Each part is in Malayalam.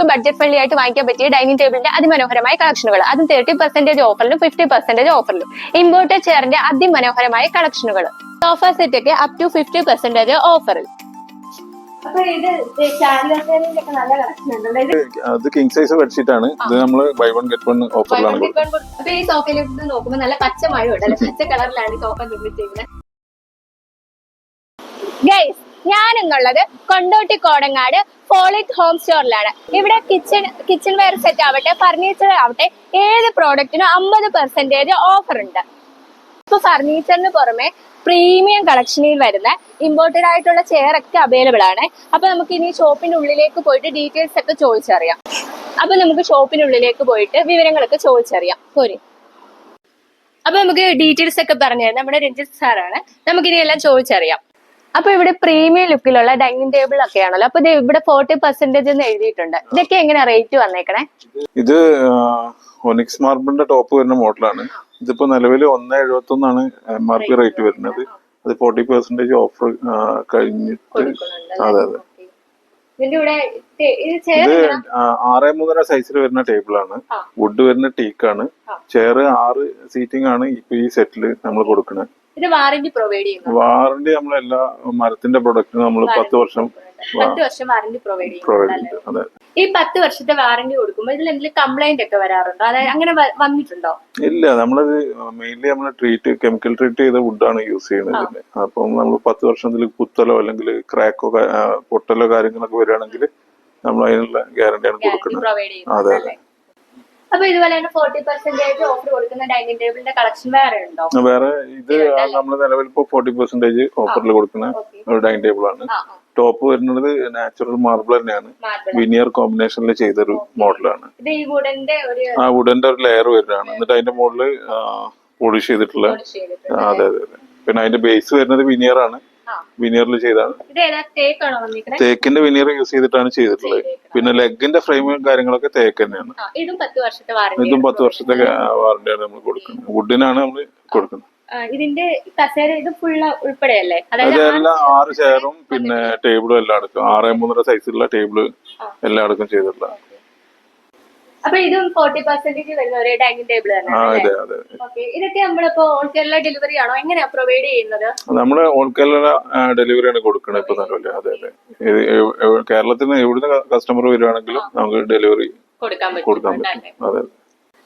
നിങ്ങൾക്ക് ബഡ്ജറ്റ് ഫ്രണ്ട്ലി ആയിട്ട് വാങ്ങിക്കാൻ പറ്റിയ ഡൈനിങ് ടേബിളിന്റെ അതിമനോഹരമായ കളക്ഷനുകൾ അതും തേർട്ടി പെർസെന്റേജ് ഓഫറിലും ഫിഫ്റ്റി പെർസെന്റേജ് ഓഫറിലും ഇമ്പോർട്ടഡ് ചെയറിന്റെ അതിമനോഹരമായ കളക്ഷനുകൾ സോഫ സെറ്റ് ഒക്കെ അപ് ടു ഫിഫ്റ്റി പെർസെന്റേജ് ഓഫറിൽ ഇത് അത് കിങ് സൈസ് ബെഡ്ഷീറ്റ് ആണ്. ഇത് നമ്മൾ ബൈ വൺ ഗെറ്റ് വൺ ഓഫറിലാണ് കൊടുക്കുന്നത്. അപ്പൊ ഈ സോഫയിലേക്ക് നോക്കുമ്പോൾ നല്ല പച്ച മഴ പച്ച കളറിലാണ് സോഫ നിർമ്മിച്ചിരിക്കുന്നത് ഗൈസ് ഞാൻ എന്നുള്ളത് കൊണ്ടോട്ടി കോടങ്ങാട് ഫോളിറ്റ് ഹോം സ്റ്റോറിലാണ് ഇവിടെ കിച്ചൺ കിച്ചൺ വെയർ സെറ്റ് ആവട്ടെ ഫർണിച്ചർ ആവട്ടെ ഏത് പ്രോഡക്റ്റിനും അമ്പത് പെർസെന്റേജ് ഓഫർ ഉണ്ട്. ഇപ്പൊ ഫർണിച്ചറിന് പുറമെ പ്രീമിയം കളക്ഷനിൽ വരുന്ന ഇമ്പോർട്ടഡ് ആയിട്ടുള്ള ചെയർ ഒക്കെ അവൈലബിൾ ആണ്. അപ്പൊ നമുക്ക് ഇനി ഷോപ്പിന്റെ ഉള്ളിലേക്ക് പോയിട്ട് ഡീറ്റെയിൽസ് ഒക്കെ ചോദിച്ചറിയാം. അപ്പൊ നമുക്ക് ഷോപ്പിന്റെ ഉള്ളിലേക്ക് പോയിട്ട് വിവരങ്ങളൊക്കെ ചോദിച്ചറിയാം. പോരെ. അപ്പൊ നമുക്ക് ഡീറ്റെയിൽസ് ഒക്കെ പറഞ്ഞു നമ്മുടെ രഞ്ജിത്ത് സാറാണ് നമുക്കിനി എല്ലാം ചോദിച്ചറിയാം. അപ്പൊ ഇവിടെ പ്രീമിയം ലുക്കിലുള്ള ഡൈനിങ് ടേബിൾ ഒക്കെ ആണല്ലോ അപ്പൊ ഇത് ഇവിടെ ഫോർട്ടി പെർസെന്റേജ് എന്ന് എഴുതിയിട്ടുണ്ട്. ഇതൊക്കെ എങ്ങനെയാ റേറ്റ് വന്നേക്കണേ? ഇത് ഒനിക്സ് മാർബിളിന്റെ ടോപ്പ് വരുന്ന മോഡലാണ് ഇതിപ്പോ നിലവിൽ ഒന്ന് എഴുപത്തി ഒന്നാണ് എം ആർ പി റേറ്റ് വരുന്നത്. അത് ഫോർട്ടി പെർസെന്റേജ് ഓഫർ കഴിഞ്ഞിട്ട് അതെ അതെ. ഇത് ആറ് മൂന്നര സൈസിൽ വരുന്ന ടേബിളാണ് ആണ്. വുഡ് വരുന്ന ടീക്കാണ്. ചെയർ ആറ് സീറ്റിംഗ് ആണ് ഇപ്പൊ ഈ സെറ്റിൽ നമ്മൾ കൊടുക്കുന്നത് ഇത് വാറന്റി പ്രൊവൈഡ് ചെയ്യുന്നു വാറണ്ടി നമ്മൾ എല്ലാ മരത്തിന്റെ പ്രൊഡക്റ്റിനും നമ്മൾ പത്ത് വർഷം പത്ത് വർഷം വാറന്റി പ്രൊവൈഡ് ചെയ്യുന്നു ഈ പത്ത് വർഷത്തെ വാറന്റി കൊടുക്കുമ്പോൾ ഇതിൽ എന്തെങ്കിലും കംപ്ലൈന്റ് ഒക്കെ വരാറുണ്ടോ? അതായത് അങ്ങനെ വന്നിട്ടുണ്ടോ? ഇല്ല നമ്മളത് മെയിൻലി നമ്മൾ ട്രീറ്റ് കെമിക്കൽ ട്രീറ്റ് ചെയ്ത വുഡാണ് യൂസ് ചെയ്യുന്നത് അപ്പം നമ്മൾ പത്ത് വർഷത്തിൽ കുത്തലോ അല്ലെങ്കിൽ ക്രാക്കോ പൊട്ടലോ കാര്യങ്ങളൊക്കെ വരികയാണെങ്കിൽ നമ്മൾ അതിനുള്ള ഗ്യാരണ്ടിയാണ് കൊടുക്കുന്നത്. അതെ, അതെ. അപ്പൊ ഇതുപോലെ തന്നെ ഫോർട്ടി പെർസെന്റേജ് ഓഫർ കൊടുക്കുന്ന ഡൈനിങ് ടേബിളിന്റെ കളക്ഷൻ വേറെ ഉണ്ടോ? വേറെ ഇത് നമ്മൾ നിലവിൽ ഇപ്പൊ ഫോർട്ടി പെർസെന്റേജ് ഓഫറിൽ കൊടുക്കുന്ന ഒരു ഡൈനിങ് ടേബിൾ ആണ്. ടോപ്പ് വരുന്നത് നാച്ചുറൽ മാർബിൾ തന്നെയാണ്. വിനിയർ കോമ്പിനേഷനിൽ ചെയ്തൊരു മോഡലാണ്. ആ വുഡന്റെ ഒരു ലെയർ വരുന്നതാണ്. എന്നിട്ട് അതിന്റെ മുകളിൽ പോളിഷ് ചെയ്തിട്ടുള്ള അതെ അതെ അതെ. പിന്നെ അതിന്റെ ബേസ് വരുന്നത് വിനിയർ ആണ്. ആ. വിനിയറിൽ ചെയ്താണ് തേക്കിന്റെ വിനിയർ യൂസ് ചെയ്തിട്ടാണ് ചെയ്തിട്ടുള്ളത്. പിന്നെ ലെഗിന്റെ ഫ്രെയിമും കാര്യങ്ങളൊക്കെ തേക്ക് തന്നെയാണ്. ഇതും പത്ത് വർഷത്തെ വാറന്റിയാണ് ഇതും പത്ത് വർഷത്തെ വാറണ്ടിയാണ് നമ്മൾ കൊടുക്കുന്നത്. വുഡിനാണ് നമ്മൾ കൊടുക്കുന്നത്. ഇതിന്റെ കസേര ഇത് ഫുള്ള് ഉൾപ്പെടെയല്ലേ? അതായത് ആറ് ചെയറും പിന്നെ ടേബിളും എല്ലാം അടക്കം ആറേ മൂന്നര സൈസിലുള്ള ടേബിൾ എല്ലാം അടക്കം ചെയ്തിട്ടുള്ള അപ്പൊ ഇതും ഫോർട്ടി പെർസെന്റേജ് വരുന്ന ഒരു ഡൈനിങ് ടേബിൾ തന്നെ അതെ അതെ. ഇതൊക്കെ നമ്മളിപ്പോ ഓൾ കേരള ഡെലിവറി ആണോ? എങ്ങനെയാ പ്രൊവൈഡ് ചെയ്യുന്നത്? നമ്മൾ ഓൾ കേരള ഡെലിവറിയാണ് കൊടുക്കുന്നത് ഇപ്പൊ നിലവിൽ അതെ അതെ. കേരളത്തിൽ നിന്ന് എവിടുന്ന് കസ്റ്റമർ വരുവാണെങ്കിലും നമുക്ക് ഡെലിവറി കൊടുക്കാൻ പറ്റും. അതെ.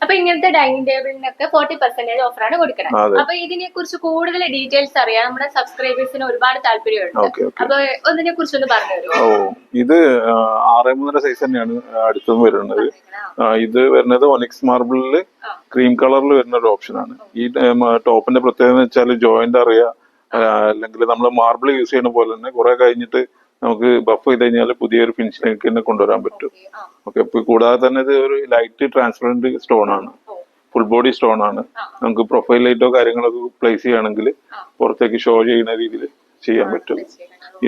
അപ്പൊ ഇങ്ങനത്തെ ഡൈനിങ് ടേബിളിനൊക്കെ ഫോർട്ടി പെർസെന്റേജ് ഓഫറാണ് കൊടുക്കുന്നത്. അപ്പൊ ഇതിനെ കുറിച്ച് കൂടുതൽ ഡീറ്റെയിൽസ് അറിയാൻ നമ്മുടെ സബ്സ്ക്രൈബേഴ്സിന് ഒരുപാട് താല്പര്യമുണ്ട്. അപ്പൊ ഒന്നിനെ കുറിച്ചൊന്ന് പറഞ്ഞു തരുമോ? ഓ ഇത് ആറ് മൂന്നര സൈസ് തന്നെയാണ് അടുത്തും വരുന്നത്. ഇത് വരുന്നത് ഒനിക്സ് മാർബിളിൽ ക്രീം കളറിൽ വരുന്ന ഒരു ഓപ്ഷനാണ് ഈ ടോപ്പിന്റെ പ്രത്യേകത എന്ന് വെച്ചാൽ ജോയിന്റ് അറിയാം അല്ലെങ്കിൽ നമ്മൾ മാർബിൾ യൂസ് ചെയ്യുന്ന പോലെ തന്നെ കുറെ കഴിഞ്ഞിട്ട് നമുക്ക് ബഫ് ചെയ്ത് കഴിഞ്ഞാൽ പുതിയൊരു ഫിനിഷിലേക്ക് തന്നെ കൊണ്ടുവരാൻ പറ്റും. ഓക്കെ കൂടാതെ തന്നെ ഇത് ഒരു ലൈറ്റ് ട്രാൻസ്പെറന്റ് സ്റ്റോൺ ആണ്. ഫുൾ ബോഡി സ്റ്റോൺ ആണ്. നമുക്ക് പ്രൊഫൈൽ ലൈറ്റോ കാര്യങ്ങളൊക്കെ പ്ലേസ് ചെയ്യുകയാണെങ്കിൽ പുറത്തേക്ക് ഷോ ചെയ്യുന്ന രീതിയിൽ ചെയ്യാൻ പറ്റും.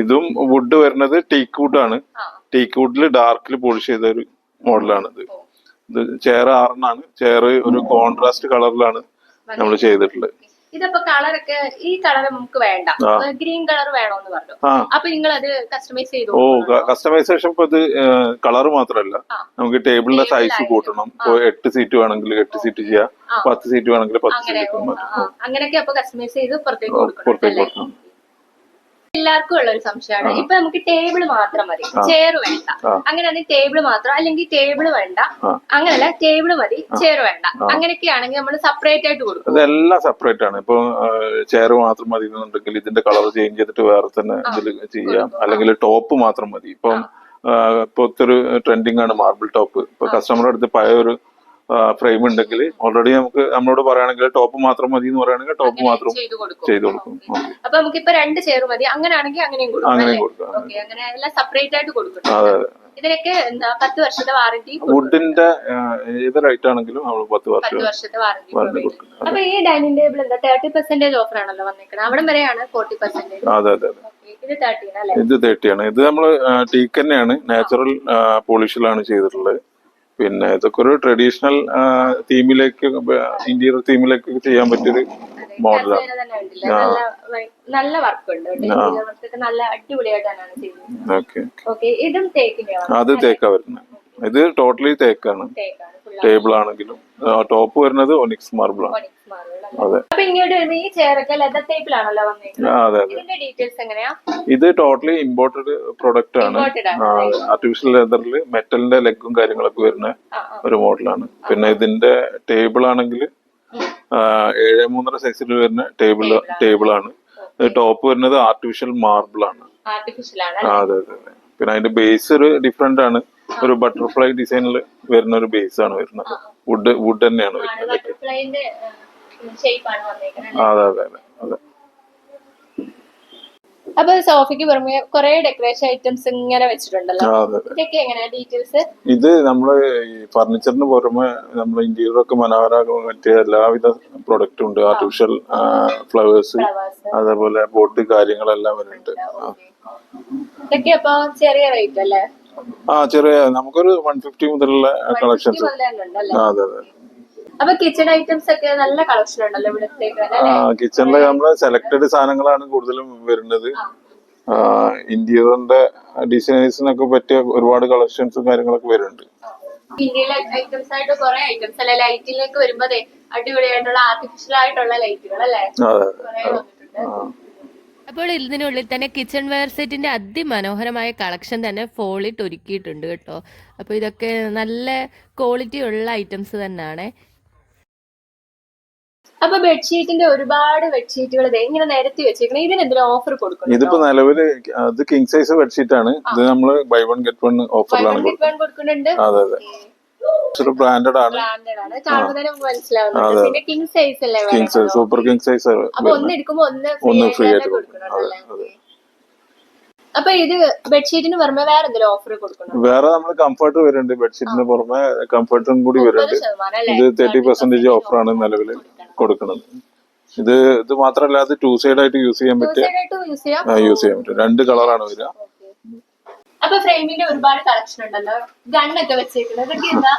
ഇതും വുഡ് വരുന്നത് ടീക്ക് വുഡ് ആണ് ടീക്ക് വുഡിൽ ഡാർക്കിൽ പോളിഷ് ചെയ്ത ഒരു മോഡലാണ് ഇത്. ഇത് ചെയർ ആറിനാണ്. ചെയർ ഒരു കോൺട്രാസ്റ്റ് കളറിലാണ് നമ്മൾ ചെയ്തിട്ടുള്ളത്. ഇതിപ്പോ കളറൊക്കെ ഈ കളർ നമുക്ക് വേണ്ട. ഗ്രീൻ കളർ വേണോന്ന് പറഞ്ഞു. അപ്പൊ നിങ്ങൾ അത് കസ്റ്റമൈസ് ചെയ്തു ഓ കസ്റ്റമൈസേഷൻ ഇപ്പൊ ഇത് കളർ മാത്രമല്ല. നമുക്ക് ടേബിളിന്റെ സൈസ് കൂട്ടണം. ഇപ്പൊ എട്ട് സീറ്റ് വേണമെങ്കിൽ എട്ട് സീറ്റ് ചെയ്യാം. പത്ത് സീറ്റ് വേണമെങ്കിൽ പത്ത് സീറ്റ് അങ്ങനെയൊക്കെ അപ്പൊ കസ്റ്റമൈസ് ചെയ്ത് പുറത്തേക്ക് കൊടുക്കണം. എല്ലാവർക്കും ഉള്ള ഒരു സംശയമാണ്. ഇപ്പൊ നമുക്ക് ടേബിൾ മാത്രം മതി. ചെയർ വേണ്ട. അങ്ങനെയാണെങ്കിൽ ടേബിൾ മാത്രം. അല്ലെങ്കിൽ ടേബിൾ വേണ്ട. അങ്ങനല്ല ടേബിൾ മതി. ചെയർ വേണ്ട. അങ്ങനെയൊക്കെയാണെങ്കിൽ നമ്മൾ സെപ്പറേറ്റ് ആയിട്ട് കൊടുക്കും. അതെല്ലാം സെപ്പറേറ്റ് ആണ്. ഇപ്പൊ ചെയർ മാത്രം മതി എന്നുണ്ടെങ്കിൽ ഇതിന്റെ കളർ ചേഞ്ച് ചെയ്തിട്ട് വേറെ തന്നെ ഇതിൽ ചെയ്യാം. അല്ലെങ്കിൽ ടോപ്പ് മാത്രം മതി. ഇപ്പം ഇപ്പൊ ഇപ്പോഴത്തെ ഒരു ട്രെൻഡിങ് ആണ് മാർബിൾ ടോപ്പ് ഇപ്പൊ കസ്റ്റമറുടെ അടുത്ത് പഴയ ഒരു ഫ്രെയിം ഉണ്ടെങ്കിൽ ഓൾറെഡി നമുക്ക് നമ്മളോട് പറയുകയാണെങ്കിൽ ടോപ്പ് മാത്രം മതി എന്ന് പറയുകയാണെങ്കിൽ ടോപ്പ് മാത്രം ചെയ്തു കൊടുക്കും. അപ്പൊ നമുക്ക് ഇപ്പൊ രണ്ട് ചെയർ മതി. അങ്ങനെയാണെങ്കിൽ അങ്ങനെയും കൊടുക്കും അങ്ങനെ സെപ്പറേറ്റ് ആയിട്ട് കൊടുക്കും അതെ അതെ. ഇതിനൊക്കെ പത്ത് വർഷത്തെ വാറന്റി വുഡിന്റെ ഏത് റൈറ്റ് ആണെങ്കിലും നമ്മൾ പത്ത് വർഷത്തെ വാറന്റി കൊടുക്കും. അപ്പൊ ഈ ഡൈനിങ് ടേബിൾ എന്താ തേർട്ടി പെർസെന്റേജ് ഓഫർ ആണല്ലോ വന്നിരിക്കുന്നത് അവിടെ വരെയാണ് ഫോർട്ടി പെർസെന്റേജ് അതെ അതെ അതെ. ഇത് തേർട്ടിയാണ് ഇത് നമ്മൾ ടീക്ക് തന്നെയാണ്. നാച്ചുറൽ പോളിഷിലാണ് ചെയ്തിട്ടുള്ളത്. പിന്നെ ഇതൊക്കെ ഒരു ട്രഡീഷണൽ തീമിലേക്ക് ഇന്റീരിയർ തീമിലേക്ക് ചെയ്യാൻ പറ്റിയൊരു മോഡലാണ് നല്ല വർക്ക് ഉണ്ട് നല്ല അടിപൊളിയായിട്ടാണ് ചെയ്യുന്നത്. Okay okay. ഇതും അത് തേക്കാ വരുന്നത്. ഇത് ടോട്ടലി തേക്കാണ്. ടേബിൾ ആണെങ്കിലും. ടോപ്പ് വരുന്നത് ഒനിക്സ് മാർബിൾ ആണ്? അതെ. അതെ അതെ. ഇത് ടോട്ടലി ഇമ്പോർട്ടഡ് പ്രൊഡക്റ്റ് ആണ്. ആർട്ടിഫിഷ്യൽ ലെതറിൽ മെറ്റലിന്റെ ലെഗും കാര്യങ്ങളൊക്കെ വരുന്ന. ഒരു മോഡലാണ് പിന്നെ ഇതിന്റെ ടേബിൾ ആണെങ്കിൽ ഏഴ് മൂന്നര സൈസിൽ വരുന്ന ടേബിൾ ടേബിൾ ആണ്. ടോപ്പ് വരുന്നത് ആർട്ടിഫിഷ്യൽ മാർബിൾ ആണ്. ആർട്ടിഫിഷ്യൽ ആണ് അതെ അതെ അതെ. പിന്നെ അതിന്റെ ബേസ് ഒരു ഡിഫറെന്റ് ആണ്. ഒരു ബട്ടർഫ്ലൈ ഡിസൈനിൽ വരുന്ന ഒരു ബേസ് ആണ് വരുന്നത്. വുഡ് വുഡ് തന്നെയാണ് വരുന്നത്. അതെ അതെ അതെ അതെ. അപ്പൊ സോഫിക്ക് പുറമെ കുറെ ഡെക്കറേഷൻ ഐറ്റംസ് ഇങ്ങനെ വെച്ചിട്ടുണ്ടല്ലോ. ഇതൊക്കെ എങ്ങനെയാ ഡീറ്റെയിൽസ് ഇത് നമ്മൾ ഈ ഫർണിച്ചറിന് പുറമെ നമ്മൾ ഇന്റീരിയർ ഒക്കെ മനോഹരമാക്കാൻ പറ്റിയ എല്ലാവിധ പ്രൊഡക്റ്റും ഉണ്ട്. ആർട്ടിഫിഷ്യൽ ഫ്ലവേഴ്സ് ഫ്ലവേഴ്സ് അതേപോലെ ബോട്ട് കാര്യങ്ങളെല്ലാം വരുന്നുണ്ട്. ഇതൊക്കെ അപ്പൊ ചെറിയ റേറ്റ് അല്ലേ? ആ ചെറിയ നമുക്കൊരു വൺ ഫിഫ്റ്റി മുതലുള്ള കളക്ഷൻസ് അതെ അതെ. അപ്പൊ കിച്ചൺ ഐറ്റംസ് ഒക്കെ നല്ല കളക്ഷൻ ഉണ്ടല്ലോ കിച്ചണിലെ നമ്മൾ സെലക്ടഡ് സാധനങ്ങളാണ് കൂടുതലും വരുന്നത്. ഇന്റീരിയറിന്റെ ഡിസൈനേഴ്സിനൊക്കെ പറ്റിയ ഒരുപാട് കളക്ഷൻസും കാര്യങ്ങളൊക്കെ വരുന്നുണ്ട്. ഇന്ത്യയിലെ ഐറ്റംസ് ആയിട്ട് കുറെ ഐറ്റംസ് അല്ലെ? ലൈറ്റിലേക്ക് വരുമ്പോ അടിപൊളിയായിട്ടുള്ള ആർട്ടിഫിഷ്യൽ ആയിട്ടുള്ള ലൈറ്റുകൾ അല്ലേ അതെ കുറെ വന്നിട്ടുണ്ട് ആ അപ്പോൾ ഇതിനുള്ളിൽ തന്നെ കിച്ചൺ വെയർ സെറ്റിന്റെ അതിമനോഹരമായ കളക്ഷൻ തന്നെ ഫോളിട്ട് ഒരുക്കിയിട്ടുണ്ട് കേട്ടോ. അപ്പോൾ ഇതൊക്കെ നല്ല ക്വാളിറ്റി ഉള്ള ഐറ്റംസ് തന്നെയാണ് അപ്പൊ ബെഡ്ഷീറ്റിന്റെ ഒരുപാട് ബെഡ്ഷീറ്റുകൾ ഇങ്ങനെ നിരത്തി വെച്ചേക്കണം ഇതിന് എന്തെങ്കിലും ഓഫർ കൊടുക്കണം ഇതിപ്പോ നിലവിൽ അത് കിങ് സൈസ് ബെഡ്ഷീറ്റ് ആണ്. ഇത് നമ്മൾ ബൈ വൺ ഗെറ്റ് വൺ ഓഫറിലാണ് കൊടുക്കുന്നത്. കൊടുക്കുന്നുണ്ട്. അതെ അതെ. ബ്രാൻഡഡ് ആണ്. King size super king size ഒന്ന് ഫ്രീ ആയിട്ട്. അപ്പൊ ഇത് ബെഡ്ഷീറ്റിന് പുറമെ വേറെ എന്തെങ്കിലും ഓഫർ കൊടുക്കണം വേറെ നമ്മൾ കംഫർട്ട് വരുന്നുണ്ട്. ബെഡ്ഷീറ്റിന് പുറമെ കംഫർട്ടും കൂടി വരുന്നുണ്ട്. ഇത് തേർട്ടി പെർസെന്റേജ് ഓഫറാണ് നിലവിൽ കൊടുക്കുന്നത്. ഇത് ഇത് മാത്രമല്ല അത് ടു സൈഡ് ആയിട്ട് യൂസ് ചെയ്യാൻ പറ്റിയ ചെയ്യാം. യൂസ് ചെയ്യാൻ പറ്റും. രണ്ട് കളറാണ് വരിക. അപ്പൊ ഫ്രെയിമിന്റെ ഒരുപാട് കളക്ഷൻ ഉണ്ടല്ലോ. ഗണ്ണൊക്കെ വെച്ചേക്കുന്നത്. ഇതൊക്കെ എന്താ?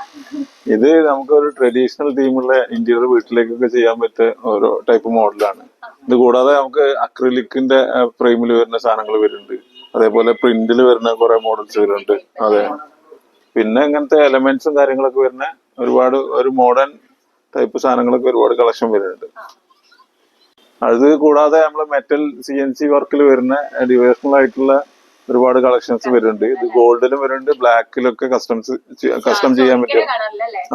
ഇത് നമുക്ക് ഒരു ട്രഡീഷണൽ തീമുള്ള ഇന്റീരിയർ വീട്ടിലേക്കൊക്കെ ചെയ്യാൻ പറ്റിയ ഓരോ ടൈപ്പ് മോഡലാണ് ഇത് കൂടാതെ നമുക്ക് അക്രിലിക്കിന്റെ ഫ്രെയിമിൽ വരുന്ന സാധനങ്ങൾ വരുന്നുണ്ട്. അതേപോലെ പ്രിന്റിൽ വരുന്ന കുറെ മോഡൽസ് വരുന്നുണ്ട്. അതെ. പിന്നെ ഇങ്ങനത്തെ എലമെന്റ്സും കാര്യങ്ങളൊക്കെ വരുന്ന ഒരുപാട് ഒരു മോഡേൺ ടൈപ്പ് സാധനങ്ങളൊക്കെ ഒരുപാട് കളക്ഷൻ വരുന്നുണ്ട്. അത് കൂടാതെ നമ്മൾ മെറ്റൽ സി എൻ സി വർക്കിൽ വരുന്ന ഡിവേഷണൽ ആയിട്ടുള്ള ഒരുപാട് കളക്ഷൻസ് വരുന്നുണ്ട്. ഇത് ഗോൾഡിലും വരുന്നുണ്ട്. ബ്ലാക്കിലൊക്കെ കസ്റ്റംസ് കസ്റ്റം ചെയ്യാൻ പറ്റും.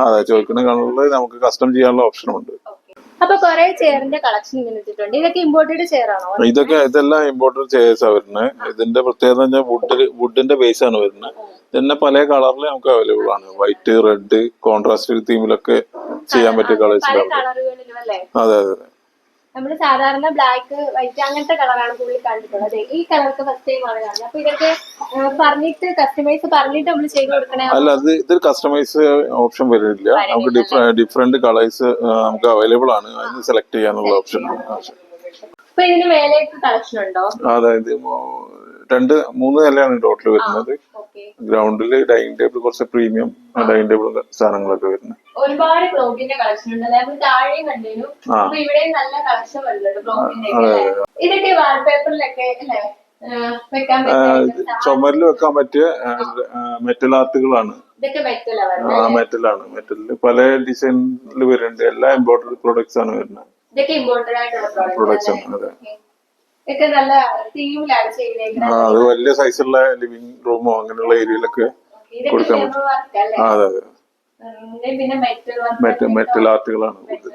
അതെ ചോദിക്കുന്ന കളറിൽ നമുക്ക് കസ്റ്റം ചെയ്യാനുള്ള ഓപ്ഷനും ഉണ്ട്. അപ്പൊ കൊറേ ചെയറിന്റെ കളക്ഷൻ ഇങ്ങനെ ഇതൊക്കെ ഇമ്പോർട്ടഡ് ചെയർ ആണോ? ഇതൊക്കെ ഇതെല്ലാം ഇമ്പോർട്ടഡ് ചെയർസ് ആണ് വരുന്നത് ഇതിന്റെ പ്രത്യേകത വുഡ് വുഡിന്റെ ബേസ് ആണ് വരുന്നത് തന്നെ പല കളറിൽ നമുക്ക് അവൈലബിൾ ആണ്. വൈറ്റ് റെഡ് കോൺട്രാസ്റ്റ് തീമിലൊക്കെ ചെയ്യാൻ പറ്റിയ കളേഴ്സ് അതെ അതെ. നമ്മൾ സാധാരണ ബ്ലാക്ക് വൈറ്റ് അങ്ങനത്തെ കളറാണ് കൂടുതൽ കണ്ടിട്ടുള്ളത്. ഈ കളർക്ക് ഫസ്റ്റ് ടൈം ആണ് കാണുന്നത്. അപ്പൊ ഇതൊക്കെ പറഞ്ഞിട്ട് കസ്റ്റമൈസ് പറഞ്ഞിട്ട് നമ്മൾ ചെയ്ത് കൊടുക്കണേ അല്ല അത് ഇതൊരു കസ്റ്റമൈസ് ഓപ്ഷൻ വരുന്നില്ല നമുക്ക് ഡിഫറെന്റ് കളേഴ്സ് നമുക്ക് അവൈലബിൾ ആണ്. അതിന് സെലക്ട് ചെയ്യാനുള്ള ഓപ്ഷൻ അപ്പൊ ഇതിന് മേലേക്ക് കളക്ഷൻ ഉണ്ടോ? അതായത് രണ്ട് മൂന്ന് നിലയാണ് ടോട്ടൽ വരുന്നത്. ഗ്രൗണ്ടിൽ ഡൈനിങ് ടേബിൾ കുറച്ച് പ്രീമിയം ഡൈനിങ് ടേബിൾ സാധനങ്ങളൊക്കെ വരുന്നത്. ഒരുപാട് ക്ലോക്കിന്റെ കളക്ഷൻ ഉണ്ട്. താഴെയും കണ്ടിരുന്നു ആ. ഇവിടെയും നല്ല കളക്ഷൻ വരുന്നുണ്ട് ഇതൊക്കെ വാൾപേപ്പറിലൊക്കെ അല്ലേ? വെക്കാൻ ചുമരിൽ വെക്കാൻ പറ്റിയ മെറ്റൽ ആർട്ടുകളാണ് ആ മെറ്റലാണ് മെറ്റലിൽ പല ഡിസൈനിൽ വരുന്നുണ്ട്. എല്ലാ ഇമ്പോർട്ടഡ് പ്രോഡക്ട്സ് ആണ് വരുന്നത്. പ്രോഡക്റ്റ് ആണ്, അതെ. ഇതൊക്കെ നല്ല തീമിലാണ് ചെയ്തേക്കുന്നത് ആ, അത് വലിയ സൈസുള്ള ലിവിംഗ് റൂമോ അങ്ങനെയുള്ള ഏരിയയിലൊക്കെ കൊടുക്കാൻ പറ്റും അതെ അതെ. പിന്നെ മെറ്റൽ മെറ്റൽ ആർട്ടുകളാണ് കൂടുതൽ.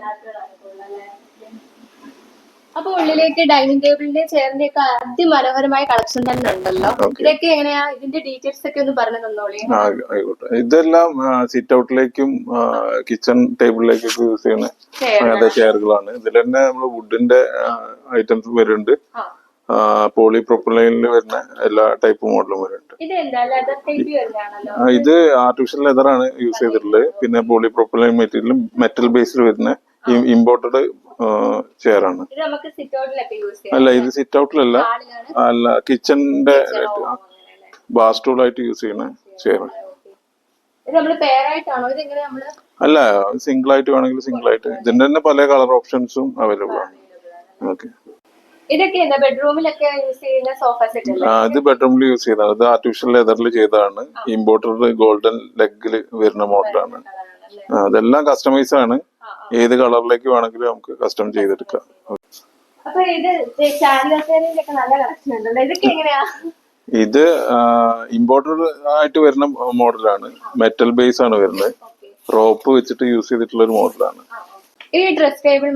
അപ്പൊ ഉള്ളിലേക്ക് ഡൈനിങ് ടേബിളിന്റെ ചെയറിന്റെ ഒക്കെ അതിമനോഹരമായ കളക്ഷൻ തന്നെ ഉണ്ടല്ലോ. ഇതൊക്കെ എങ്ങനെയാ? ഇതിന്റെ ഡീറ്റെയിൽസ് ഒക്കെ ഒന്ന് പറഞ്ഞു തന്നോളി. ആയിക്കോട്ടെ. ഇതെല്ലാം സിറ്റ് ഔട്ടിലേക്കും കിച്ചൺ ടേബിളിലേക്കൊക്കെ യൂസ് ചെയ്യുന്ന അങ്ങനത്തെ ചെയറുകളാണ്. ഇതിൽ തന്നെ നമ്മൾ വുഡിന്റെ ഐറ്റംസ് വരുന്നുണ്ട്. പോളി പ്രൊപ്പലൈനിൽ വരുന്ന എല്ലാ ടൈപ്പ് മോഡലും വരുന്നുണ്ട്. ഇത് ആർട്ടിഫിഷ്യൽ ലെതർ ആണ് യൂസ് ചെയ്തിട്ടുള്ളത്. പിന്നെ പോളി പ്രൊപ്പലൈൻ മെറ്റീരിയലും മെറ്റൽ ബേസിൽ വരുന്ന ഇമ്പോർട്ടഡ് ചെയർ ആണ്. അല്ല ഇത് സിറ്റ് ഔട്ടിലല്ല അല്ല കിച്ചണിന്റെ ബാസ്റ്റൂളായിട്ട് ആയിട്ട് യൂസ് ചെയ്യുന്ന ചെയർ അല്ല സിംഗിൾ ആയിട്ട് വേണമെങ്കിൽ സിംഗിൾ ആയിട്ട്. ഇതിന്റെ തന്നെ പല കളർ ഓപ്ഷൻസും അവൈലബിൾ ആണ്. ഓക്കെ ഇതൊക്കെ ബെഡ്റൂമിലൊക്കെ യൂസ് ചെയ്യുന്ന സോഫ സെറ്റ് ആ, ഇത് ബെഡ്റൂമിൽ യൂസ് ചെയ്തതാണ് ഇത് ആർട്ടിഫിഷ്യൽ ലെതറിൽ ചെയ്തതാണ്. ഇമ്പോർട്ടഡ് ഗോൾഡൻ ലെഗിൽ വരുന്ന മോഡലാണ്? അതെല്ലാം കസ്റ്റമൈസ് ആണ്. ഏത് കളറിലേക്ക് വേണമെങ്കിലും നമുക്ക് കസ്റ്റം ചെയ്തെടുക്കാം. ഇത് ഇമ്പോർട്ടഡ് ആയിട്ട് വരുന്ന മോഡലാണ് മെറ്റൽ ബേസ് ആണ് വരുന്നത്. റോപ്പ് വെച്ചിട്ട് യൂസ് ചെയ്തിട്ടുള്ള ഒരു മോഡലാണ്. ഈ ഡ്രസ് ടേബിൾ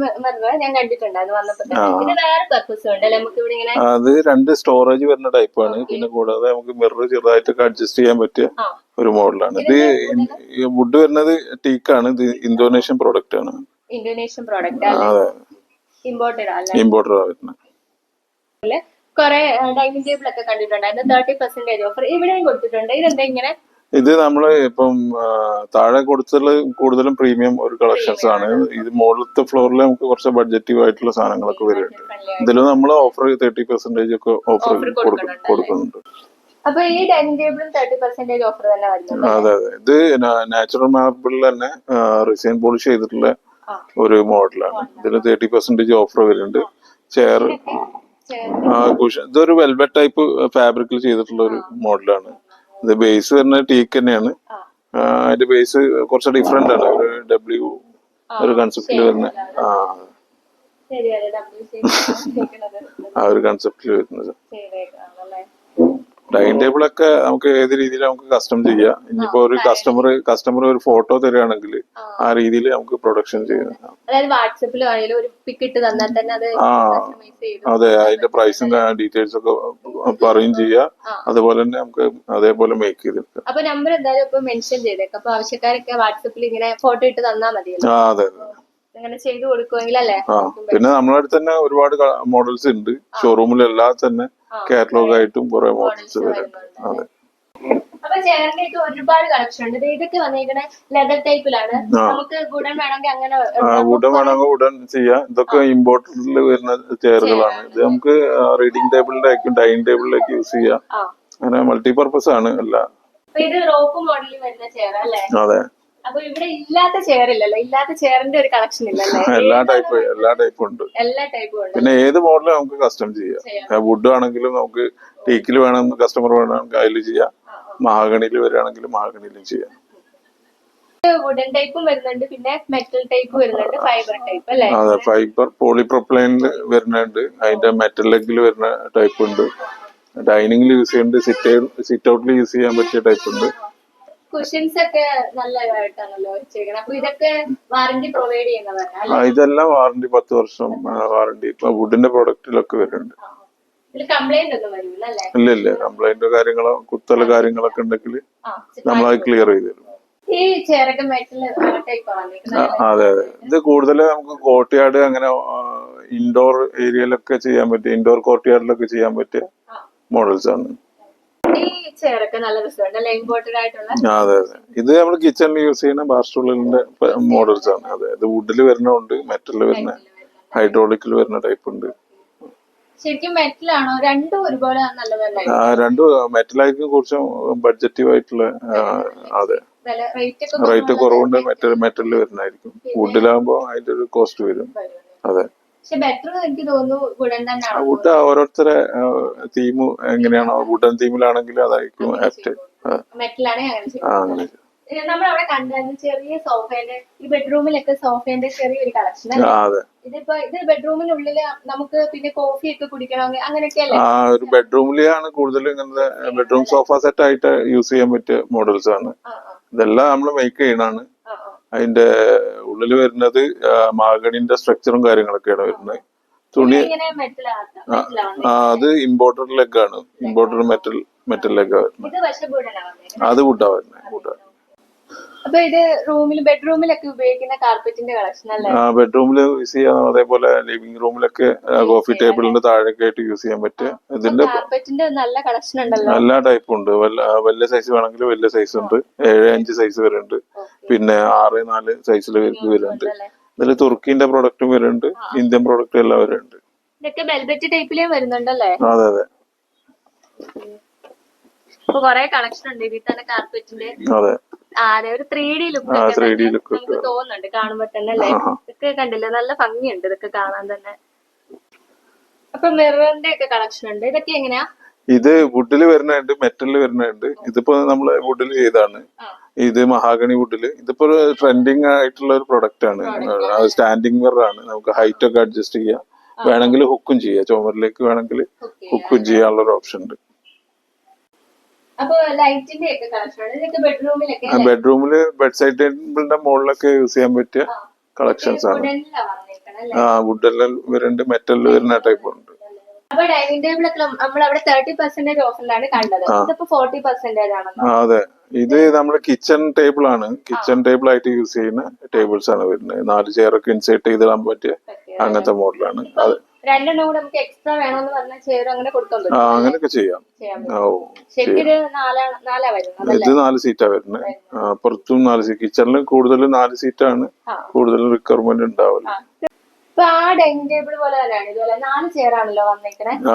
ഞാൻ കണ്ടിട്ടുണ്ടായിരുന്നു വന്നപ്പോ തന്നെ. ആ. വേറെ പർപ്പസ് ഉണ്ട് നമുക്ക് ഇവിടെ ഇങ്ങനെ അത് രണ്ട് സ്റ്റോറേജ് വരുന്ന ടൈപ്പാണ് പിന്നെ കൂടാതെ നമുക്ക് മിറർ ചെറുതായിട്ടൊക്കെ അഡ്ജസ്റ്റ് ചെയ്യാൻ പറ്റിയ ഒരു മോഡലാണ് ഇത് വുഡ് വരുന്നത് ടീക്കാണ് ഇത് ഇന്തോനേഷ്യൻ പ്രോഡക്റ്റ് ആണ്. ഇന്തോനേഷ്യൻ പ്രോഡക്റ്റ് അതെ. ഇമ്പോർട്ടഡ് ആണ് ഇമ്പോർട്ടഡ് വരുന്നത്. കുറെ ഡൈനിങ് ടേബിൾ ഒക്കെ കണ്ടിട്ടുണ്ടായിരുന്നു. തേർട്ടി പെർസെന്റേജ് ഓഫർ ഇവിടെയും കൊടുത്തിട്ടുണ്ട്. ഇതെന്താ ഇങ്ങനെ ഇത് നമ്മൾ ഇപ്പം താഴെ കൊടുത്തുള്ള കൂടുതലും പ്രീമിയം ഒരു കളക്ഷൻസ് ആണ്. ഇത് മുകളിലത്തെ ഫ്ലോറിൽ നമുക്ക് കുറച്ച് ബഡ്ജറ്റീവ് ആയിട്ടുള്ള സാധനങ്ങളൊക്കെ വരുന്നുണ്ട് ഇതിലും നമ്മൾ ഓഫർ തേർട്ടി പെർസെന്റേജ് ഒക്കെ ഓഫർ കൊടുക്കുന്നുണ്ട്. അതെ അതെ. ഇത് നാച്ചുറൽ മാർബിളിൽ തന്നെ റിസൈൻ പോളിഷ് ചെയ്തിട്ടുള്ള ഒരു മോഡലാണ് ഇതിന് തേർട്ടി പെർസെന്റേജ് ഓഫർ വരുന്നുണ്ട് ചെയർ കുഷൻ ഇതൊരു വെൽവെറ്റ് ടൈപ്പ് ഫാബ്രിക്കിൽ ചെയ്തിട്ടുള്ള ഒരു മോഡലാണ് ഇത് ബേസ് വരുന്നത് ടീക്ക് തന്നെയാണ്. അതിന്റെ ബേസ് കുറച്ച് ഡിഫറെന്റ് ആണ്. ഒരു ഡബ്ല്യു ഒരു കൺസെപ്റ്റിൽ വരുന്ന. ആ. ആ ഒരു കൺസെപ്റ്റിൽ വരുന്നത്. ഡൈനിങ് ടേബിൾ ഒക്കെ നമുക്ക് ഏത് രീതിയിൽ നമുക്ക് കസ്റ്റം ചെയ്യാം. ഇനിയിപ്പോ ഒരു കസ്റ്റമർ കസ്റ്റമർ ഒരു ഫോട്ടോ തരികയാണെങ്കിൽ ആ. രീതിയിൽ നമുക്ക് പ്രൊഡക്ഷൻ ചെയ്യാം. തന്നെ ആ ചെയ്ത് അതെ അതിന്റെ പ്രൈസും ഡീറ്റെയിൽസ് ഒക്കെ പറയും ചെയ്യാം. അതുപോലെ തന്നെ നമുക്ക് അതേപോലെ മേക്ക് ചെയ്തെടുക്കാം. അപ്പൊ നമ്പർ എന്തായാലും മെൻഷൻ ചെയ്തേക്കാം. അപ്പൊ ആവശ്യക്കാരൊക്കെ വാട്സപ്പിൽ ഇങ്ങനെ ഫോട്ടോ ഇട്ട് തന്നാൽ മതി ആ അതെ അതെ. പിന്നെ നമ്മളെ അടുത്ത് തന്നെ ഒരുപാട് മോഡൽസ് ഉണ്ട്. ഷോറൂമിൽ ഷോറൂമിലെല്ലാം തന്നെ കാറ്റലോഗ് ആയിട്ടും കുറെ മോഡൽസ് വരുന്നുണ്ട് അതെ. അപ്പൊ ഒരുപാട് കളക്ഷൻ ഉണ്ട്. ഇതൊക്കെ ലെതർ ടൈപ്പിലാണ്. നമുക്ക് ഗുഡൻ വേണമെങ്കിൽ അങ്ങനെ വേണമെങ്കിൽ ചെയ്യാം. ഇതൊക്കെ ഇമ്പോർട്ടന്റിൽ വരുന്ന ചെയറുകളാണ്. ഇത് നമുക്ക് റീഡിംഗ് ടേബിളിലേക്കും ഡൈനിങ് ടേബിളിലേക്കും യൂസ് ചെയ്യാം. അങ്ങനെ മൾട്ടിപർപ്പസ് ആണ് എല്ലാം ഇത് റോപ്പ് മോഡലിൽ വരുന്ന ചെയർ അല്ലേ അതെ. അപ്പൊ ഇവിടെ ഇല്ലാത്ത ചെയർ ഇല്ലല്ലോ. ഇല്ലാത്ത ചെയറിന്റെ ഒരു കളക്ഷൻ ഇല്ലല്ലോ? എല്ലാ ടൈപ്പ് എല്ലാ ടൈപ്പും ഉണ്ട്. എല്ലാ ടൈപ്പും ഉണ്ട്. പിന്നെ ഏത് മോഡലും നമുക്ക് കസ്റ്റം ചെയ്യാം. വുഡ് ആണെങ്കിലും നമുക്ക് ടീക്കിൽ വേണമെന്ന് കസ്റ്റമർ വേണമെങ്കിൽ അതിൽ ചെയ്യാം. മഹാഗണിയിൽ വരികയാണെങ്കിൽ മഹാഗണിയിലും ചെയ്യാം. വുഡൻ ടൈപ്പും വരുന്നുണ്ട്. പിന്നെ മെറ്റൽ ടൈപ്പ് വരുന്നുണ്ട്. ഫൈബർ ടൈപ്പ് അല്ലേ? അതെ ഫൈബർ പോളിപ്രൊപ്ലൈനിൽ വരുന്നുണ്ട്. അതിന്റെ മെറ്റൽ ലെഗിൽ വരുന്ന ടൈപ്പ് ഉണ്ട്. ഡൈനിങ്ങിൽ യൂസ് ചെയ്യുന്നുണ്ട് സിറ്റ് സിറ്റ് ഔട്ടിൽ യൂസ് ചെയ്യാൻ പറ്റിയ ടൈപ്പ് ഉണ്ട്. കുഷൻസ് ഒക്കെ നല്ലതായിട്ടാണല്ലോ വെച്ചേക്കുന്നത് അപ്പൊ ഇതൊക്കെ വാറന്റി പ്രൊവൈഡ് ചെയ്യുന്നതാണ് ഇതെല്ലാം വാറണ്ടി പത്ത് വർഷം വാറണ്ടി ഇപ്പൊ വുഡിന്റെ പ്രൊഡക്റ്റിലൊക്കെ വരുന്നുണ്ട്. ഇല്ല ഇല്ല കംപ്ലൈന്റ് കാര്യങ്ങളോ കുത്തല കാര്യങ്ങളൊക്കെ ഉണ്ടെങ്കിൽ നമ്മളത് ക്ലിയർ ചെയ്ത് തരും. അതെ അതെ. ഇത് കൂടുതൽ നമുക്ക് കോർട്ട്യാർഡ് അങ്ങനെ ഇൻഡോർ ഏരിയയിലൊക്കെ ചെയ്യാൻ പറ്റിയ ഇൻഡോർ കോർട്ട്യാർഡിലൊക്കെ ചെയ്യാൻ പറ്റിയ മോഡൽസ് ആണ്. ഈ ചെയറൊക്കെ നല്ല രസമുണ്ട് അല്ലെ? ഇമ്പോർട്ടഡ് ആയിട്ടുള്ള? അതെ അതെ. ഇത് നമ്മൾ കിച്ചണിൽ യൂസ് ചെയ്യുന്ന ബാർസ്റ്റൂളിന്റെ മോഡൽസ് ആണ്. അതെ ഇത് വുഡിൽ വരുന്നുണ്ട് മെറ്റലിൽ വരുന്ന ഹൈഡ്രോളിക്കിൽ വരുന്ന. ടൈപ്പ് ഉണ്ട്. ശരിക്കും മെറ്റലാണോ രണ്ടും ഒരുപോലെ നല്ലതല്ലേ രണ്ടും മെറ്റലായിരിക്കും കുറച്ച് ബഡ്ജറ്റീവ് ആയിട്ടുള്ള അതെ. റേറ്റ് കുറവുണ്ട് മെറ്റൽ മെറ്റലിൽ വരുന്നതായിരിക്കും. വുഡിലാകുമ്പോൾ അതിന്റെ ഒരു കോസ്റ്റ് വരും. അതെ. പക്ഷെ ബെറ്റർ എനിക്ക് തോന്നുന്നു വുഡൻ തന്നെയാണ് വുഡ് ഓരോരുത്തരെ തീം എങ്ങനെയാണോ വുഡൻ തീമിലാണെങ്കിൽ അതായിരിക്കും ആപ്റ്റ് മെറ്റലാണ് അങ്ങനെ നമ്മൾ അവിടെ കണ്ടായിരുന്നു ചെറിയ സോഫേന്റെ ഈ ബെഡ്റൂമിലൊക്കെ സോഫേന്റെ ചെറിയൊരു കളക്ഷൻ ഇതിപ്പോ ഇത് ബെഡ്റൂമിനുള്ളിൽ നമുക്ക് പിന്നെ കോഫി ഒക്കെ കുടിക്കണമെങ്കിൽ അങ്ങനെയൊക്കെയല്ലേ ആ ഒരു ബെഡ്റൂമിലാണ് കൂടുതലും ഇങ്ങനത്തെ ബെഡ്റൂം സോഫ സെറ്റ് ആയിട്ട് യൂസ് ചെയ്യാൻ പറ്റിയ മോഡൽസ് ആണ്. ഇതെല്ലാം നമ്മൾ മേക്ക് ചെയ്യണാണ്. അതിന്റെ ഉള്ളിൽ വരുന്നത് മാഗണിന്റെ സ്ട്രക്ചറും കാര്യങ്ങളൊക്കെയാണ് വരുന്നത്. തുണി അത് ഇമ്പോർട്ടഡ് ലെഗ് ആണ്. ഇമ്പോർട്ടഡ് മെറ്റൽ മെറ്റൽ ലെഗ് വരുന്നത്. അത് കൂട്ടാ വരുന്നത് വുഡാ അപ്പൊ ഇത് റൂമിൽ ബെഡ്റൂമിലൊക്കെ ഉപയോഗിക്കുന്ന കാർപ്പറ്റിന്റെ കളക്ഷൻ അല്ലേ? ആ ബെഡ്റൂമിൽ യൂസ് ചെയ്യാം. അതേപോലെ ലിവിംഗ് റൂമിലൊക്കെ കോഫി ടേബിളിന്റെ താഴെയൊക്കെ ആയിട്ട് യൂസ് ചെയ്യാൻ പറ്റും ഇതിന്റെ കാർപ്പറ്റിന്റെ നല്ല കളക്ഷൻ ഉണ്ടല്ലോ? എല്ലാ ടൈപ്പും ഉണ്ട്. വലിയ സൈസ് വേണമെങ്കിൽ വലിയ സൈസ് ഉണ്ട്. ഏഴ് അഞ്ച് സൈസ് വരുന്നുണ്ട് പിന്നെ ആറ് നാല് സൈസിൽ വരുന്നുണ്ട്? ഇതിൽ തുർക്കിന്റെ പ്രൊഡക്റ്റും വരുന്നുണ്ട്. ഇന്ത്യൻ പ്രൊഡക്റ്റും എല്ലാം വരുന്നുണ്ട്. ഇതൊക്കെ വെൽവെറ്റ് ടൈപ്പിലേ വരുന്നുണ്ടല്ലേ? അതെ അതെ. കൊറേ കളക്ഷൻ ഉണ്ട്. ഇതിൽ തന്നെ കാർപ്പറ്റിന്റെ അതെ. ഒരു ത്രീ ഡി ലുക്ക് ആ, 3D look നമുക്ക് തോന്നുന്നുണ്ട് കാണുമ്പോ തന്നെ അല്ലേ. ഇതൊക്കെ കണ്ടില്ലേ? നല്ല ഭംഗിയുണ്ട് ഇതൊക്കെ കാണാൻ തന്നെ. അപ്പൊ മിററിന്റെ ഒക്കെ കളക്ഷൻ ഉണ്ട്. ഇതൊക്കെ എങ്ങനെയാ? ഇത് വുഡിൽ വരുന്നുണ്ട് മെറ്റലിൽ വരുന്നുണ്ട് ഇതിപ്പോ നമ്മൾ വുഡിൽ ചെയ്താണ്. ഇത് മഹാഗണി വുഡിൽ ഇതിപ്പോ ഒരു ട്രെൻഡിങ് ആയിട്ടുള്ള ഒരു പ്രൊഡക്റ്റ് ആണ്. സ്റ്റാൻഡിങ് മിറർ ആണ്. നമുക്ക് ഹൈറ്റ് ഒക്കെ അഡ്ജസ്റ്റ് ചെയ്യാം. വേണമെങ്കിൽ ഹുക്കും ചെയ്യാം. ചുമരിലേക്ക് വേണമെങ്കിൽ. ഹുക്കും ചെയ്യാനുള്ള ഒരു ഓപ്ഷൻ ഉണ്ട് അപ്പൊ ലൈറ്റിന്റെ ഒക്കെ കളക്ഷൻ ഉണ്ട് ഇതൊക്കെ ബെഡ്റൂമിലൊക്കെ ബെഡ്റൂമിൽ ബെഡ് സൈഡ് ടേബിളിന്റെ മുകളിലൊക്കെ യൂസ് ചെയ്യാൻ പറ്റിയ കളക്ഷൻസ് ആണ്. ആ വുഡെല്ലാം വരുന്നുണ്ട് മെറ്റലിൽ വരുന്ന ടൈപ്പ് ഉണ്ട്. അപ്പൊ ഡൈനിങ് നമ്മൾ അവിടെ തേർട്ടി പെർസെന്റേജ് ഓഫറിലാണ് കണ്ടത്. ഇതിപ്പോ ഫോർട്ടി പെർസെന്റേജ് ആണ് അതെ. ഇത് നമ്മുടെ കിച്ചൺ ടേബിൾ ആണ്. കിച്ചൺ ടേബിൾ ആയിട്ട് യൂസ് ചെയ്യുന്ന ടേബിൾസ് ആണ് വരുന്നത്. നാല് ചെയറൊക്കെ ഇൻസേർട്ട് ചെയ്തിടാൻ പറ്റിയ അങ്ങനത്തെ മോഡലാണ് അത് രണ്ടെണ്ണം കൂടെ നമുക്ക് എക്സ്ട്രാ വേണമെന്ന് പറഞ്ഞ ചെയർ അങ്ങനെ കൊടുക്കാൻ പറ്റും അങ്ങനെയൊക്കെ ചെയ്യാം. ഓ ഇത് നാലാ സീറ്റാ വരുന്നത് പുറത്തും നാല് സീറ്റ് കിച്ചണിലും കൂടുതലും നാല് സീറ്റാണ്. കൂടുതലും റിക്വയർമെന്റ് ഉണ്ടാവില്ല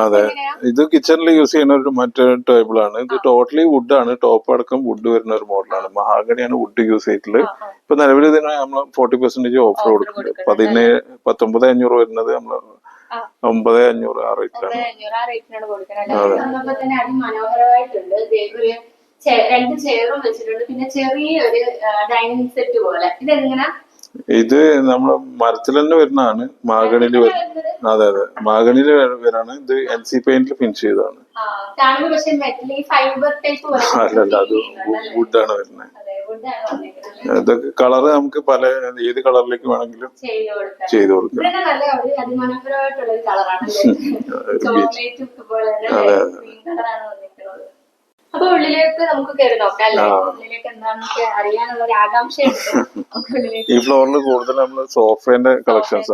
അതെ. ഇത് കിച്ചണിൽ യൂസ് ചെയ്യുന്ന ഒരു മറ്റേ ടേബിൾ ആണ്. ഇത് ടോട്ടലി വുഡ് ആണ്. ടോപ്പ് അടക്കം വുഡ് വരുന്ന ഒരു മോഡലാണ് മഹാഗണിയാണ് വുഡ് യൂസ് ചെയ്തിട്ടുള്ളത്. ഇപ്പൊ നിലവിൽ ഇതിന് നമ്മൾ ഫോർട്ടി പെർസെന്റേജ് ഓഫർ കൊടുക്കുന്നുണ്ട്. പതിനേഴ് പത്തൊമ്പത് അഞ്ഞൂറ് വരുന്നത് നമ്മൾ. ഒമ്പത് അഞ്ഞൂറ് ആ റേറ്റിലാണ് അഞ്ഞൂറ് ആ റേറ്റിനാണ് കൊടുക്കുന്നത് അതിമനോഹരമായിട്ടുണ്ട്. രണ്ട് ചെയറും വെച്ചിട്ടുണ്ട്. പിന്നെ ഡൈനിങ് സെറ്റ് പോലെ. ഇതെങ്ങനെ? ഇത് നമ്മൾ മരത്തിൽ തന്നെ വരുന്നതാണ്. മാഗണിയിൽ വരുന്നത്? അതെ അതെ. മാഗണിയിൽ വരാണ്. ഇത് എൽ സി പെയിന്റിൽ ഫിനിഷ് ചെയ്തതാണ്. അല്ലല്ല അത് വുഡാണ് വരുന്നത്. ഇതൊക്കെ കളറ് നമുക്ക് പല ഏത് കളറിലേക്ക് വേണമെങ്കിലും ചെയ്ത് കൊടുക്കാം. അതെ അതെ, അപ്പൊ ഉള്ളിലേക്ക് നമുക്ക് കയറി നോക്കാം. ഉള്ളിലേക്ക് എന്താണെന്നൊക്കെ അറിയാനുള്ള ഒരു ആകാംക്ഷയുണ്ട് ഈ ഫ്ലോറിൽ കൂടുതൽ നമ്മൾ സോഫേന്റെ കളക്ഷൻസ്.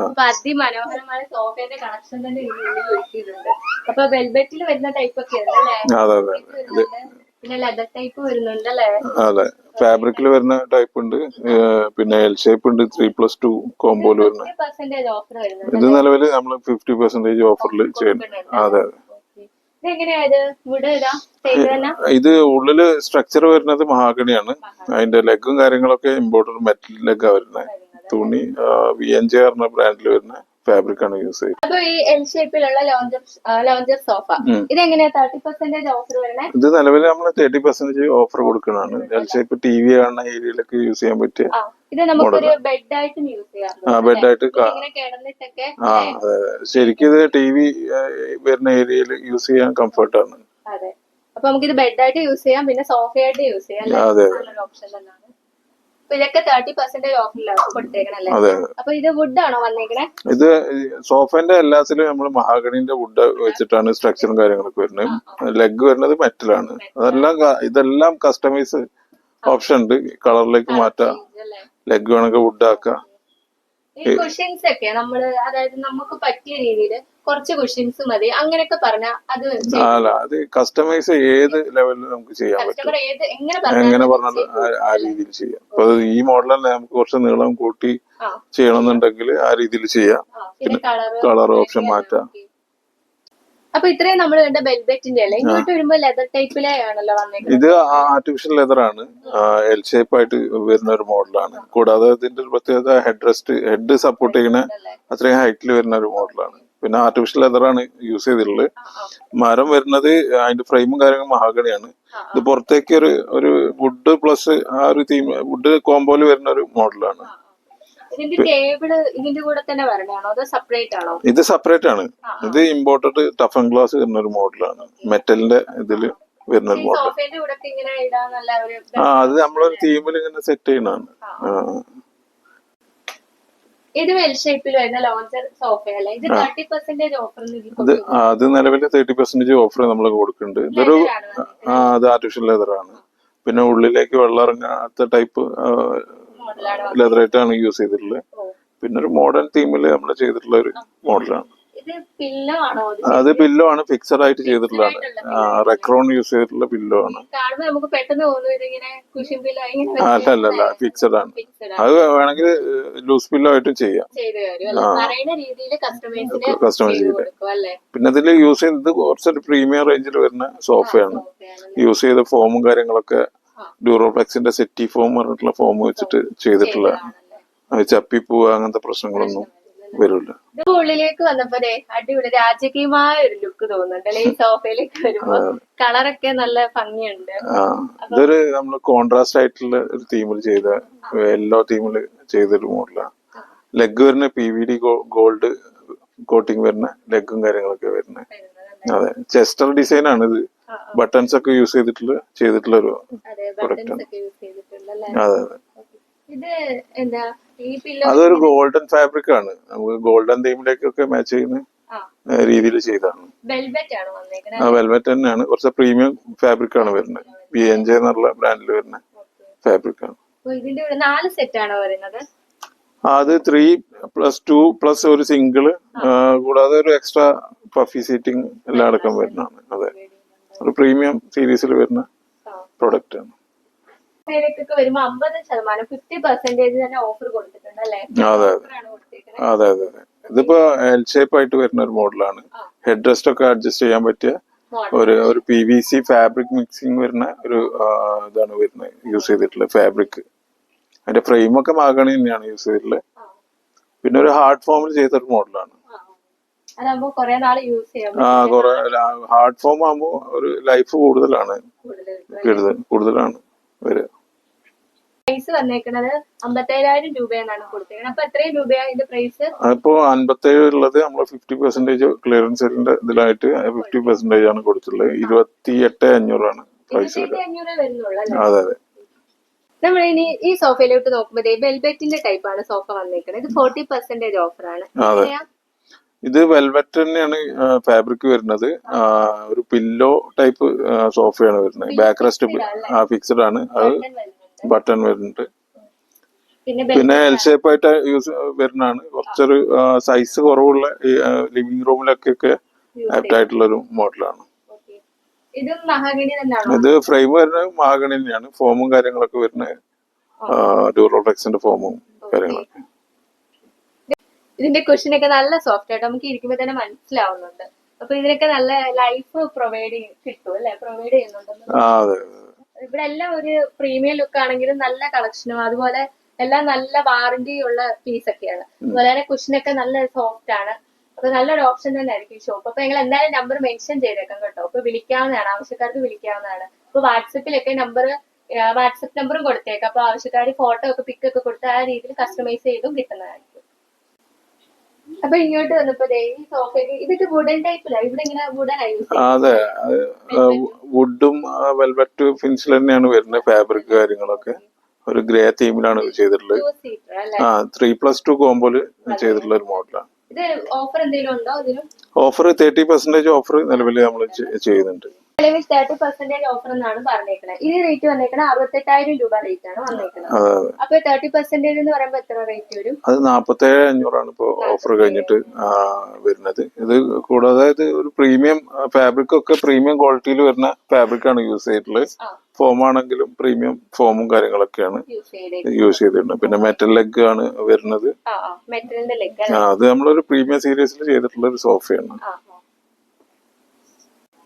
അപ്പൊ അതിമനോഹരമായ സോഫയുടെ കളക്ഷൻ തന്നെ ഇതിനുള്ളിൽ ഒരുക്കിയിട്ടുണ്ട് അപ്പൊ വെൽവെറ്റിൽ വരുന്ന ടൈപ്പ് ഒക്കെ ഉണ്ട് അല്ലേ അതെ. ഫാബ്രിക്കിൽ വരുന്ന ടൈപ്പ് ഉണ്ട്. പിന്നെ എൽ ഷേപ്പ് ഉണ്ട്. ത്രീ പ്ലസ് ടു കോമ്പോയിൽ വരുന്ന. ഇത് നിലവിൽ നമ്മൾ ഫിഫ്റ്റി പെർസെന്റേജ് ഓഫറിൽ ചെയ്യുന്നു അതെ. അതെ ഇത് ഉള്ളിൽ സ്ട്രക്ചർ വരുന്നത് മഹാഗണിയാണ് അതിന്റെ ലെഗും കാര്യങ്ങളൊക്കെ ഇമ്പോർട്ടന്റ് മെറ്റൽ ലെഗാ വരുന്നത് തുണി വി എൻ ജെ പറഞ്ഞ ബ്രാൻഡിൽ വരുന്ന. ഫാബ്രിക് ആണ് യൂസ് ചെയ്യുന്നത്. അപ്പൊ ഈ എൽ ഷേപ്പിലുള്ള ലോഞ്ചർ ലോഞ്ചർ സോഫ ഇത് എങ്ങനെയാ തേർട്ടി പെർസെന്റേജ് ഓഫർ വരണേ? ഇത് നിലവിൽ നമ്മൾ തേർട്ടി പെർസെന്റേജ് ഓഫർ കൊടുക്കുന്നതാണ്. എൽ ഷേപ്പ് ടി വി കാണുന്ന ഏരിയയിലൊക്കെ യൂസ് ചെയ്യാൻ പറ്റിയ ഇത് നമുക്കൊരു ബെഡ് ആയിട്ടും യൂസ് ചെയ്യാം. ആ ബെഡായിട്ട് ഇങ്ങനെ കിടന്നിട്ടൊക്കെ ആ അതെ അതെ. ശരിക്കും ഇത് ടി വി വരുന്ന ഏരിയയിൽ യൂസ് ചെയ്യാൻ കംഫർട്ടാണ് അതെ. അപ്പൊ നമുക്കിത് ബെഡ് ആയിട്ട് യൂസ് ചെയ്യാം പിന്നെ സോഫയായിട്ട് യൂസ് ചെയ്യാം. ഓപ്ഷൻ തന്നെയാണ്. ഇതൊക്കെ തേർട്ടി പെർസെന്റേജ് ഓഫറിലാണ് കൊടുത്തേക്കണല്ലേ? അപ്പൊ ഇത് വുഡ് ആണോ വന്നേക്കണേ? ഇത് സോഫന്റെ എല്ലാത്തിലും നമ്മൾ മഹാഗണിന്റെ വുഡ് വെച്ചിട്ടാണ് സ്ട്രക്ചറും കാര്യങ്ങളൊക്കെ വരുന്നത് ലെഗ് വരുന്നത് മെറ്റലാണ് അതെല്ലാം ഇതെല്ലാം കസ്റ്റമൈസ് ഓപ്ഷൻ ഉണ്ട്. കളറിലേക്ക് മാറ്റാം. ലെഗ് വേണമെങ്കിൽ വുഡ് ആക്കാം. ഈ കുഷ്യൻസ് ഒക്കെ നമ്മൾ അതായത് നമുക്ക് പറ്റിയ രീതിയിൽ കുറച്ച് കുഷ്യൻസ് മതി. അങ്ങനെയൊക്കെ പറഞ്ഞാൽ അത് അല്ല അത് കസ്റ്റമൈസ് ഏത് ലെവലിൽ നമുക്ക് ചെയ്യാൻ പറ്റും. എങ്ങനെ പറഞ്ഞാലും പറഞ്ഞാൽ ആ- രീതിയിൽ ചെയ്യാം. അപ്പൊ ഈ മോഡൽ തന്നെ നമുക്ക് കുറച്ച് നീളം കൂട്ടി. ചെയ്യണമെന്നുണ്ടെങ്കിൽ ആ രീതിയിൽ ചെയ്യാം. പിന്നെ കളർ ഓപ്ഷൻ മാറ്റാം. അപ്പൊ ഇത്രയും നമ്മൾ കണ്ട വെൽവെറ്റിന്റെ അല്ലേ? ഇങ്ങോട്ട് വരുമ്പോ ലെതർ ടൈപ്പിലെ ആണല്ലോ വന്നേക്കുന്നത്. ഇത് ആർട്ടിഫിഷ്യൽ ലെതർ ആണ്. എൽ ഷേപ്പ് ആയിട്ട് വരുന്ന ഒരു മോഡലാണ്. കൂടാതെ ഇതിന്റെ ഒരു പ്രത്യേകത ഹെഡ് റെസ്റ്റ് ഹെഡ് സപ്പോർട്ട് ചെയ്യുന്ന അത്രയും ഹൈറ്റിൽ വരുന്ന ഒരു മോഡലാണ്. പിന്നെ ആർട്ടിഫിഷ്യൽ ലെതർ ആണ് യൂസ് ചെയ്തിട്ടുള്ളത്. മരം വരുന്നത് അതിന്റെ ഫ്രെയിമും കാര്യങ്ങളും മഹാഗണിയാണ്. ഇത് പുറത്തേക്ക് ഒരു ഒരു വുഡ് പ്ലസ് ആ ഒരു തീം വുഡ് കോമ്പോയിൽ വരുന്ന ഒരു മോഡലാണ്. ഇത് സെപ്പറേറ്റ് ആണ്. ഇത് ഇമ്പോർട്ടഡ് ടഫ് ആൻഡ് ഗ്ലാസ് വരുന്ന ഒരു മോഡലാണ് മെറ്റലിന്റെ ഇതിൽ വരുന്ന ഒരു മോഡൽ ആ അത് നമ്മളൊരു തീമിൽ ഇങ്ങനെ സെറ്റ് ചെയ്യുന്നതാണ്. ഇത് അത് നിലവിൽ തേർട്ടി പെർസെന്റേജ് ഓഫർ നമ്മൾ കൊടുക്കുന്നുണ്ട്. ഇതൊരു ആ അത് ആർട്ടിഫിഷ്യൽ ലെതർ ആണ്. പിന്നെ ഉള്ളിലേക്ക് വെള്ളം ഇറങ്ങാത്ത ടൈപ്പ് മോഡലാണ് ആയിട്ടാണ് യൂസ് ചെയ്തിട്ടുള്ളത്. പിന്നെ ഒരു മോഡേൺ തീമിൽ നമ്മൾ ചെയ്തിട്ടുള്ള ഒരു മോഡലാണ്. അത് പില്ലോ ആണ് ഫിക്സഡ് ആയിട്ട് ചെയ്തിട്ടുള്ളതാണ്. റെക്രോൺ യൂസ് ചെയ്തിട്ടുള്ള പില്ലോ ആണ്. അല്ല അല്ല അല്ല ഫിക്സഡ് ആണ്. അത് വേണമെങ്കിൽ ലൂസ് പില്ലോ ആയിട്ടും ചെയ്യാം. കസ്റ്റമൈസ് ചെയ്ത് പിന്നെ അതിൽ യൂസ് ചെയ്യുന്നത് കുറച്ചൊരു പ്രീമിയം റേഞ്ചിൽ വരുന്ന സോഫയാണ് യൂസ് ചെയ്ത ഫോമും കാര്യങ്ങളൊക്കെ ഡ്യൂറോഫ്ലെക്സിന്റെ സെറ്റി ഫോം പറഞ്ഞിട്ടുള്ള ഫോം വെച്ചിട്ട് ചെയ്തിട്ടുള്ള ചപ്പി പോവുക അങ്ങനത്തെ പ്രശ്നങ്ങളൊന്നും വരില്ല. ഇത് ഉള്ളിലേക്ക് വന്നപ്പോ അടിപൊളി രാജകീയമായ ഒരു ലുക്ക് തോന്നുന്നുണ്ടല്ലേ ഈ സോഫയിലേക്ക് വരുമ്പോ കളറൊക്കെ നല്ല ഭംഗിയുണ്ട്. ഇതൊരു നമ്മൾ കോൺട്രാസ്റ്റ് ആയിട്ടുള്ള ഒരു തീമിൽ ചെയ്ത എല്ലോ തീമിൽ ചെയ്തൊരു മോഡലാണ് ലെഗ് വരുന്ന P V D gold coating വരുന്ന ലെഗും കാര്യങ്ങളൊക്കെ വരുന്നത് അതെ ചെസ്റ്റർ ഡിസൈൻ ആണ് ഇത്. ബട്ടൺസ് ഒക്കെ യൂസ് ചെയ്തിട്ടുള്ള ചെയ്തിട്ടുള്ള ഒരു പ്രൊഡക്റ്റ് ആണ്. അതെ അതെ. അതൊരു ഗോൾഡൻ ഫാബ്രിക് ആണ്. നമുക്ക് ഗോൾഡൻ തീമിലേക്കൊക്കെ മാച്ച് ചെയ്യുന്ന രീതിയിൽ ചെയ്താണ് വെൽവെറ്റ് തന്നെയാണ്. കുറച്ച് പ്രീമിയം ഫാബ്രിക് ആണ് വരുന്നത്. ബി എൻ ജെ എന്നുള്ള ബ്രാൻഡിൽ വരുന്ന ഫാബ്രിക് ആണ്. നാല് സെറ്റ് ആണോ വരുന്നത്? അത് ത്രീ പ്ലസ് ടു പ്ലസ് ഒരു സിംഗിൾ കൂടാതെ ഒരു എക്സ്ട്രാ പഫി സീറ്റിംഗ് എല്ലാം അടക്കം വരുന്നതാണ്. അതെ. ഒരു പ്രീമിയം സീരീസിൽ വരുന്ന പ്രൊഡക്റ്റ് ആണ്. അതെ അതെ. അതെ അതെ അതെ. ഇതിപ്പോ എൽ ഷേപ്പ് ആയിട്ട് വരുന്ന ഒരു മോഡലാണ് ഹെഡ് റെസ്റ്റ് ഒക്കെ അഡ്ജസ്റ്റ് ചെയ്യാൻ പറ്റിയ ഒരു ഒരു P V C fabric mixing വരുന്ന ഒരു ഇതാണ് വരുന്നത്. യൂസ് ചെയ്തിട്ടുള്ള ഫാബ്രിക് അതിന്റെ ഫ്രെയിം ഒക്കെ മാഗണി തന്നെയാണ് യൂസ് ചെയ്തിട്ടുള്ളത് പിന്നെ ഒരു ഹാർഡ് ഫോമിൽ ചെയ്തൊരു മോഡലാണ് ആ കുറെ ഹാർഡ് ഫോം ആകുമ്പോ ഒരു ലൈഫ് കൂടുതലാണ്. കൂടുതലാണ് വരിക. പ്രൈസ് വന്നേക്കുന്നത് അമ്പത്തേഴായിരം രൂപയെന്നാണ് കൊടുത്തേക്കുന്നത് അപ്പൊ എത്രയും രൂപയാ ഇതിന്റെ പ്രൈസ് അതിപ്പോ അൻപത്തേഴ് ഉള്ളത് നമ്മൾ ഫിഫ്റ്റി പെർസെന്റേജ് ക്ലിയറൻസിന്റെ ഇതിലായിട്ട് ഫിഫ്റ്റി പെർസെന്റേജ് ആണ് കൊടുത്തിട്ടുള്ളത്. ഇരുപത്തി എട്ട് അഞ്ഞൂറാണ് പ്രൈസ് അതെ അതെ. നമ്മൾ ഇനി ഈ സോഫയിലോട്ട് നോക്കുമ്പോ വെൽബെറ്റിന്റെ ടൈപ്പ് ആണ് സോഫ വന്നേക്കുന്നത് ഇത് ഫോർട്ടി പെർസെന്റേജ് ഓഫർ ആണ്. ഇത് വെൽവെറ്റ് തന്നെയാണ് ഫാബ്രിക് വരുന്നത്. ഒരു പില്ലോ ടൈപ്പ് സോഫയാണ് വരുന്നത്. ബാക്ക് റെസ്റ്റ് ഫിക്സഡ് ആണ് അത് ബട്ടൺ വരുന്നുണ്ട്. പിന്നെ എൽ ഷേപ്പ് ആയിട്ട് യൂസ് വരുന്നതാണ്. കുറച്ചൊരു സൈസ് കുറവുള്ള ലിവിംഗ് റൂമിലൊക്കെ ആപ്റ്റ് ആയിട്ടുള്ള ഒരു മോഡലാണ്. ഇതും ഫ്രെയിം വരുന്നത് മഹാഗണി തന്നെയാണ് ഫോമും കാര്യങ്ങളൊക്കെ വരുന്നത്. ഡ്യൂറോടെക്സിന്റെ ഫോമും കാര്യങ്ങളൊക്കെ. ഇതിന്റെ കുഷനൊക്കെ നല്ല സോഫ്റ്റ് ആയിട്ട് നമുക്ക് ഇരിക്കുമ്പോ തന്നെ മനസ്സിലാവുന്നുണ്ട്. അപ്പൊ ഇതിനൊക്കെ നല്ല ലൈഫ് പ്രൊവൈഡ് കിട്ടും അല്ലെ? പ്രൊവൈഡ് ചെയ്യുന്നുണ്ടെന്ന് അതെ ഇവിടെ എല്ലാം ഒരു പ്രീമിയം ലുക്ക് ആണെങ്കിലും നല്ല കളക്ഷനും അതുപോലെ എല്ലാം നല്ല വാറന്റി ഉള്ള പീസ് ഒക്കെയാണ്. അതുപോലെ തന്നെ ഒക്കെ നല്ല സോഫ്റ്റ് ആണ്. അപ്പൊ നല്ലൊരു ഓപ്ഷൻ തന്നെ ആയിരിക്കും ഷോപ്പ് അപ്പൊ ഞങ്ങൾ എന്തായാലും നമ്പർ മെൻഷൻ ചെയ്തേക്കാം കേട്ടോ. അപ്പൊ വിളിക്കാവുന്നതാണ് ആവശ്യക്കാർക്ക് വിളിക്കാവുന്നതാണ്. അപ്പൊ വാട്സപ്പിലൊക്കെ നമ്പർ വാട്സപ്പ് നമ്പറും കൊടുത്തേക്കാം. അപ്പൊ ആവശ്യക്കാർ ഫോട്ടോ ഒക്കെ പിക്ക് ഒക്കെ കൊടുത്ത് ആ രീതിയിൽ കസ്റ്റമൈസ് ചെയ്തും കിട്ടുന്നതായിരിക്കും. അപ്പൊ ഇങ്ങോട്ട് വന്നപ്പോ ദേ ഈ സോഫയ്ക്ക് ഇതൊക്കെ വുഡൻ ടൈപ്പിലാണ് ഇവിടെ ഇങ്ങനെ വുഡൻ അതെ വുഡും വെൽവെറ്റ് ഫിൻസിൽ തന്നെയാണ് വരുന്നത് ഫാബ്രിക് കാര്യങ്ങളൊക്കെ. ഒരു ഗ്രേ തീമിലാണ് ചെയ്തിട്ടുള്ളത്. ആ ത്രീ പ്ലസ് ടു കോമ്പോൽ ചെയ്തിട്ടുള്ള ഒരു മോഡലാണ് ഇത് ഓഫർ എന്തെങ്കിലും ഉണ്ടോ ഇതിനും ഓഫർ തേർട്ടി പെർസെന്റേജ് ഓഫർ നിലവിൽ നമ്മൾ ചെയ്യുന്നുണ്ട്. നിലവിൽ തേർട്ടി പെർസെന്റേജ് ഓഫർ എന്നാണ് പറഞ്ഞേക്കുന്നത് ഈ റേറ്റ് വന്നേക്കുന്നത് അറുപത്തെട്ടായിരം രൂപ റേറ്റ് ആണ് വന്നേക്കുന്നത് അപ്പൊ തേർട്ടി പെർസെന്റേജ് എന്ന് പറയുമ്പോൾ എത്ര റേറ്റ് വരും? അത് നാപ്പത്തേഴ് അഞ്ഞൂറാണ് ഇപ്പോൾ ഓഫർ കഴിഞ്ഞിട്ട് വരുന്നത്. ഇത് കൂടാതെ ഇത് ഒരു പ്രീമിയം ഫാബ്രിക് ഒക്കെ പ്രീമിയം ക്വാളിറ്റിയിൽ വരുന്ന ഫാബ്രിക് ആണ് യൂസ് ചെയ്തിട്ടുള്ളത്. ആ. ഫോം ആണെങ്കിലും പ്രീമിയം ഫോമും കാര്യങ്ങളൊക്കെയാണ് യൂസ് യൂസ് ചെയ്തിട്ടുണ്ട്. പിന്നെ മെറ്റൽ ലെഗ് ആണ് വരുന്നത്. ആ ആ. മെറ്റലിന്റെ ലെഗ് ആ, അത് നമ്മളൊരു പ്രീമിയം സീരീസിൽ ചെയ്തിട്ടുള്ള ഒരു സോഫയാണ്.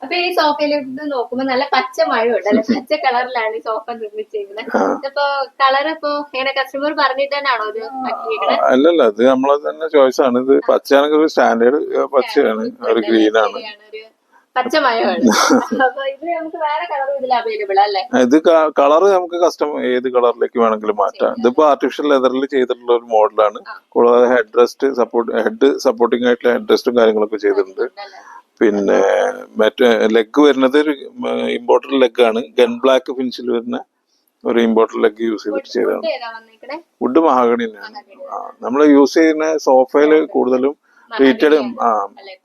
അപ്പൊ ഈ സോഫയിലോട്ട് നോക്കുമ്പോ നല്ല പച്ച മഴയുണ്ട് അല്ലെ? പച്ച കളറിലാണ് ഈ സോഫ നിർമ്മിച്ചിരിക്കുന്നത്. അപ്പൊ കളർ ഇപ്പൊ ഇങ്ങനെ കസ്റ്റമർ പറഞ്ഞിട്ട് തന്നെയാണോ ഇത് അല്ലല്ല ഇത് നമ്മളത് തന്നെ ചോയ്സ് ആണ്. ഇത് പച്ചയാണെങ്കിൽ ഒരു സ്റ്റാൻഡേർഡ് പച്ചയാണ്. ഒരു ഗ്രീൻ ആണ്. ഇത് കളർ നമുക്ക് കസ്റ്റം ഏത് കളറിലേക്ക് വേണമെങ്കിലും മാറ്റാം. ഇതിപ്പോ ആർട്ടിഫിഷ്യൽ ലെതറിൽ ചെയ്തിട്ടുള്ള ഒരു മോഡലാണ് കൂടാതെ head rest support head supporting ആയിട്ടുള്ള ഹെഡ് റെസ്റ്റും കാര്യങ്ങളൊക്കെ ചെയ്തിട്ടുണ്ട്. പിന്നെ മറ്റേ ലെഗ് വരുന്നത് ഒരു ഇമ്പോർട്ടഡ് ലെഗ് ആണ്. ഗൺ ബ്ലാക്ക് ഫിനിഷിൽ വരുന്ന ഒരു ഇമ്പോർട്ടഡ് ലെഗ് യൂസ് ചെയ്തിട്ട് ചെയ്തതാണ്. വുഡ് മഹാഗണി തന്നെയാണ്. നമ്മൾ യൂസ് ചെയ്യുന്ന സോഫയിൽ കൂടുതലും ട്രീറ്റഡ്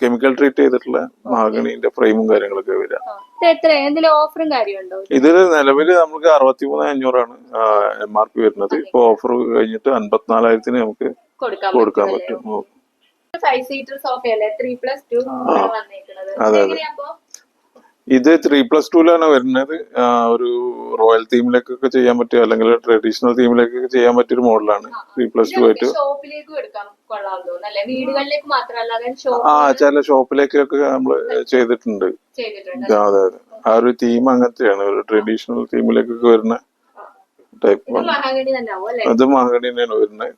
കെമിക്കൽ ട്രീറ്റ് ചെയ്തിട്ടുള്ള മഹാഗണിന്റെ ഫ്രെയിമും കാര്യങ്ങളൊക്കെ വരിക. ഇത് എത്ര? എന്തെങ്കിലും ഓഫറും കാര്യമുണ്ടോ? ഇതിൽ നിലവിൽ നമുക്ക് അറുപത്തിമൂന്ന് അഞ്ഞൂറാണ് എം ആർ പി വരുന്നത്. ഇപ്പൊ ഓഫർ കഴിഞ്ഞിട്ട് അൻപത്തിനാലായിരത്തിന് നമുക്ക് കൊടുക്കാൻ പറ്റും. ഫൈവ് സീറ്റർ സോഫയല്ലേ ത്രീ പ്ലസ് ടു വന്നേക്കുന്നത് ഇത് ത്രീ പ്ലസ് ടൂലാണ് വരുന്നത്. ഒരു റോയൽ തീമിലേക്കൊക്കെ ചെയ്യാൻ പറ്റിയ അല്ലെങ്കിൽ ട്രഡീഷണൽ തീമിലേക്കൊക്കെ ചെയ്യാൻ പറ്റിയ ഒരു മോഡലാണ് ത്രീ പ്ലസ് ടു ആയിട്ട്. ആ ചില ഷോപ്പിലേക്കൊക്കെ നമ്മൾ ചെയ്തിട്ടുണ്ട്. അതെ അതെ. ആ ഒരു തീം അങ്ങനത്തെയാണ്. ഒരു ട്രഡീഷണൽ തീമിലേക്കൊക്കെ വരുന്ന ടൈപ്പ് അത് മഹാഗണി തന്നെയാണ് വരുന്നത്.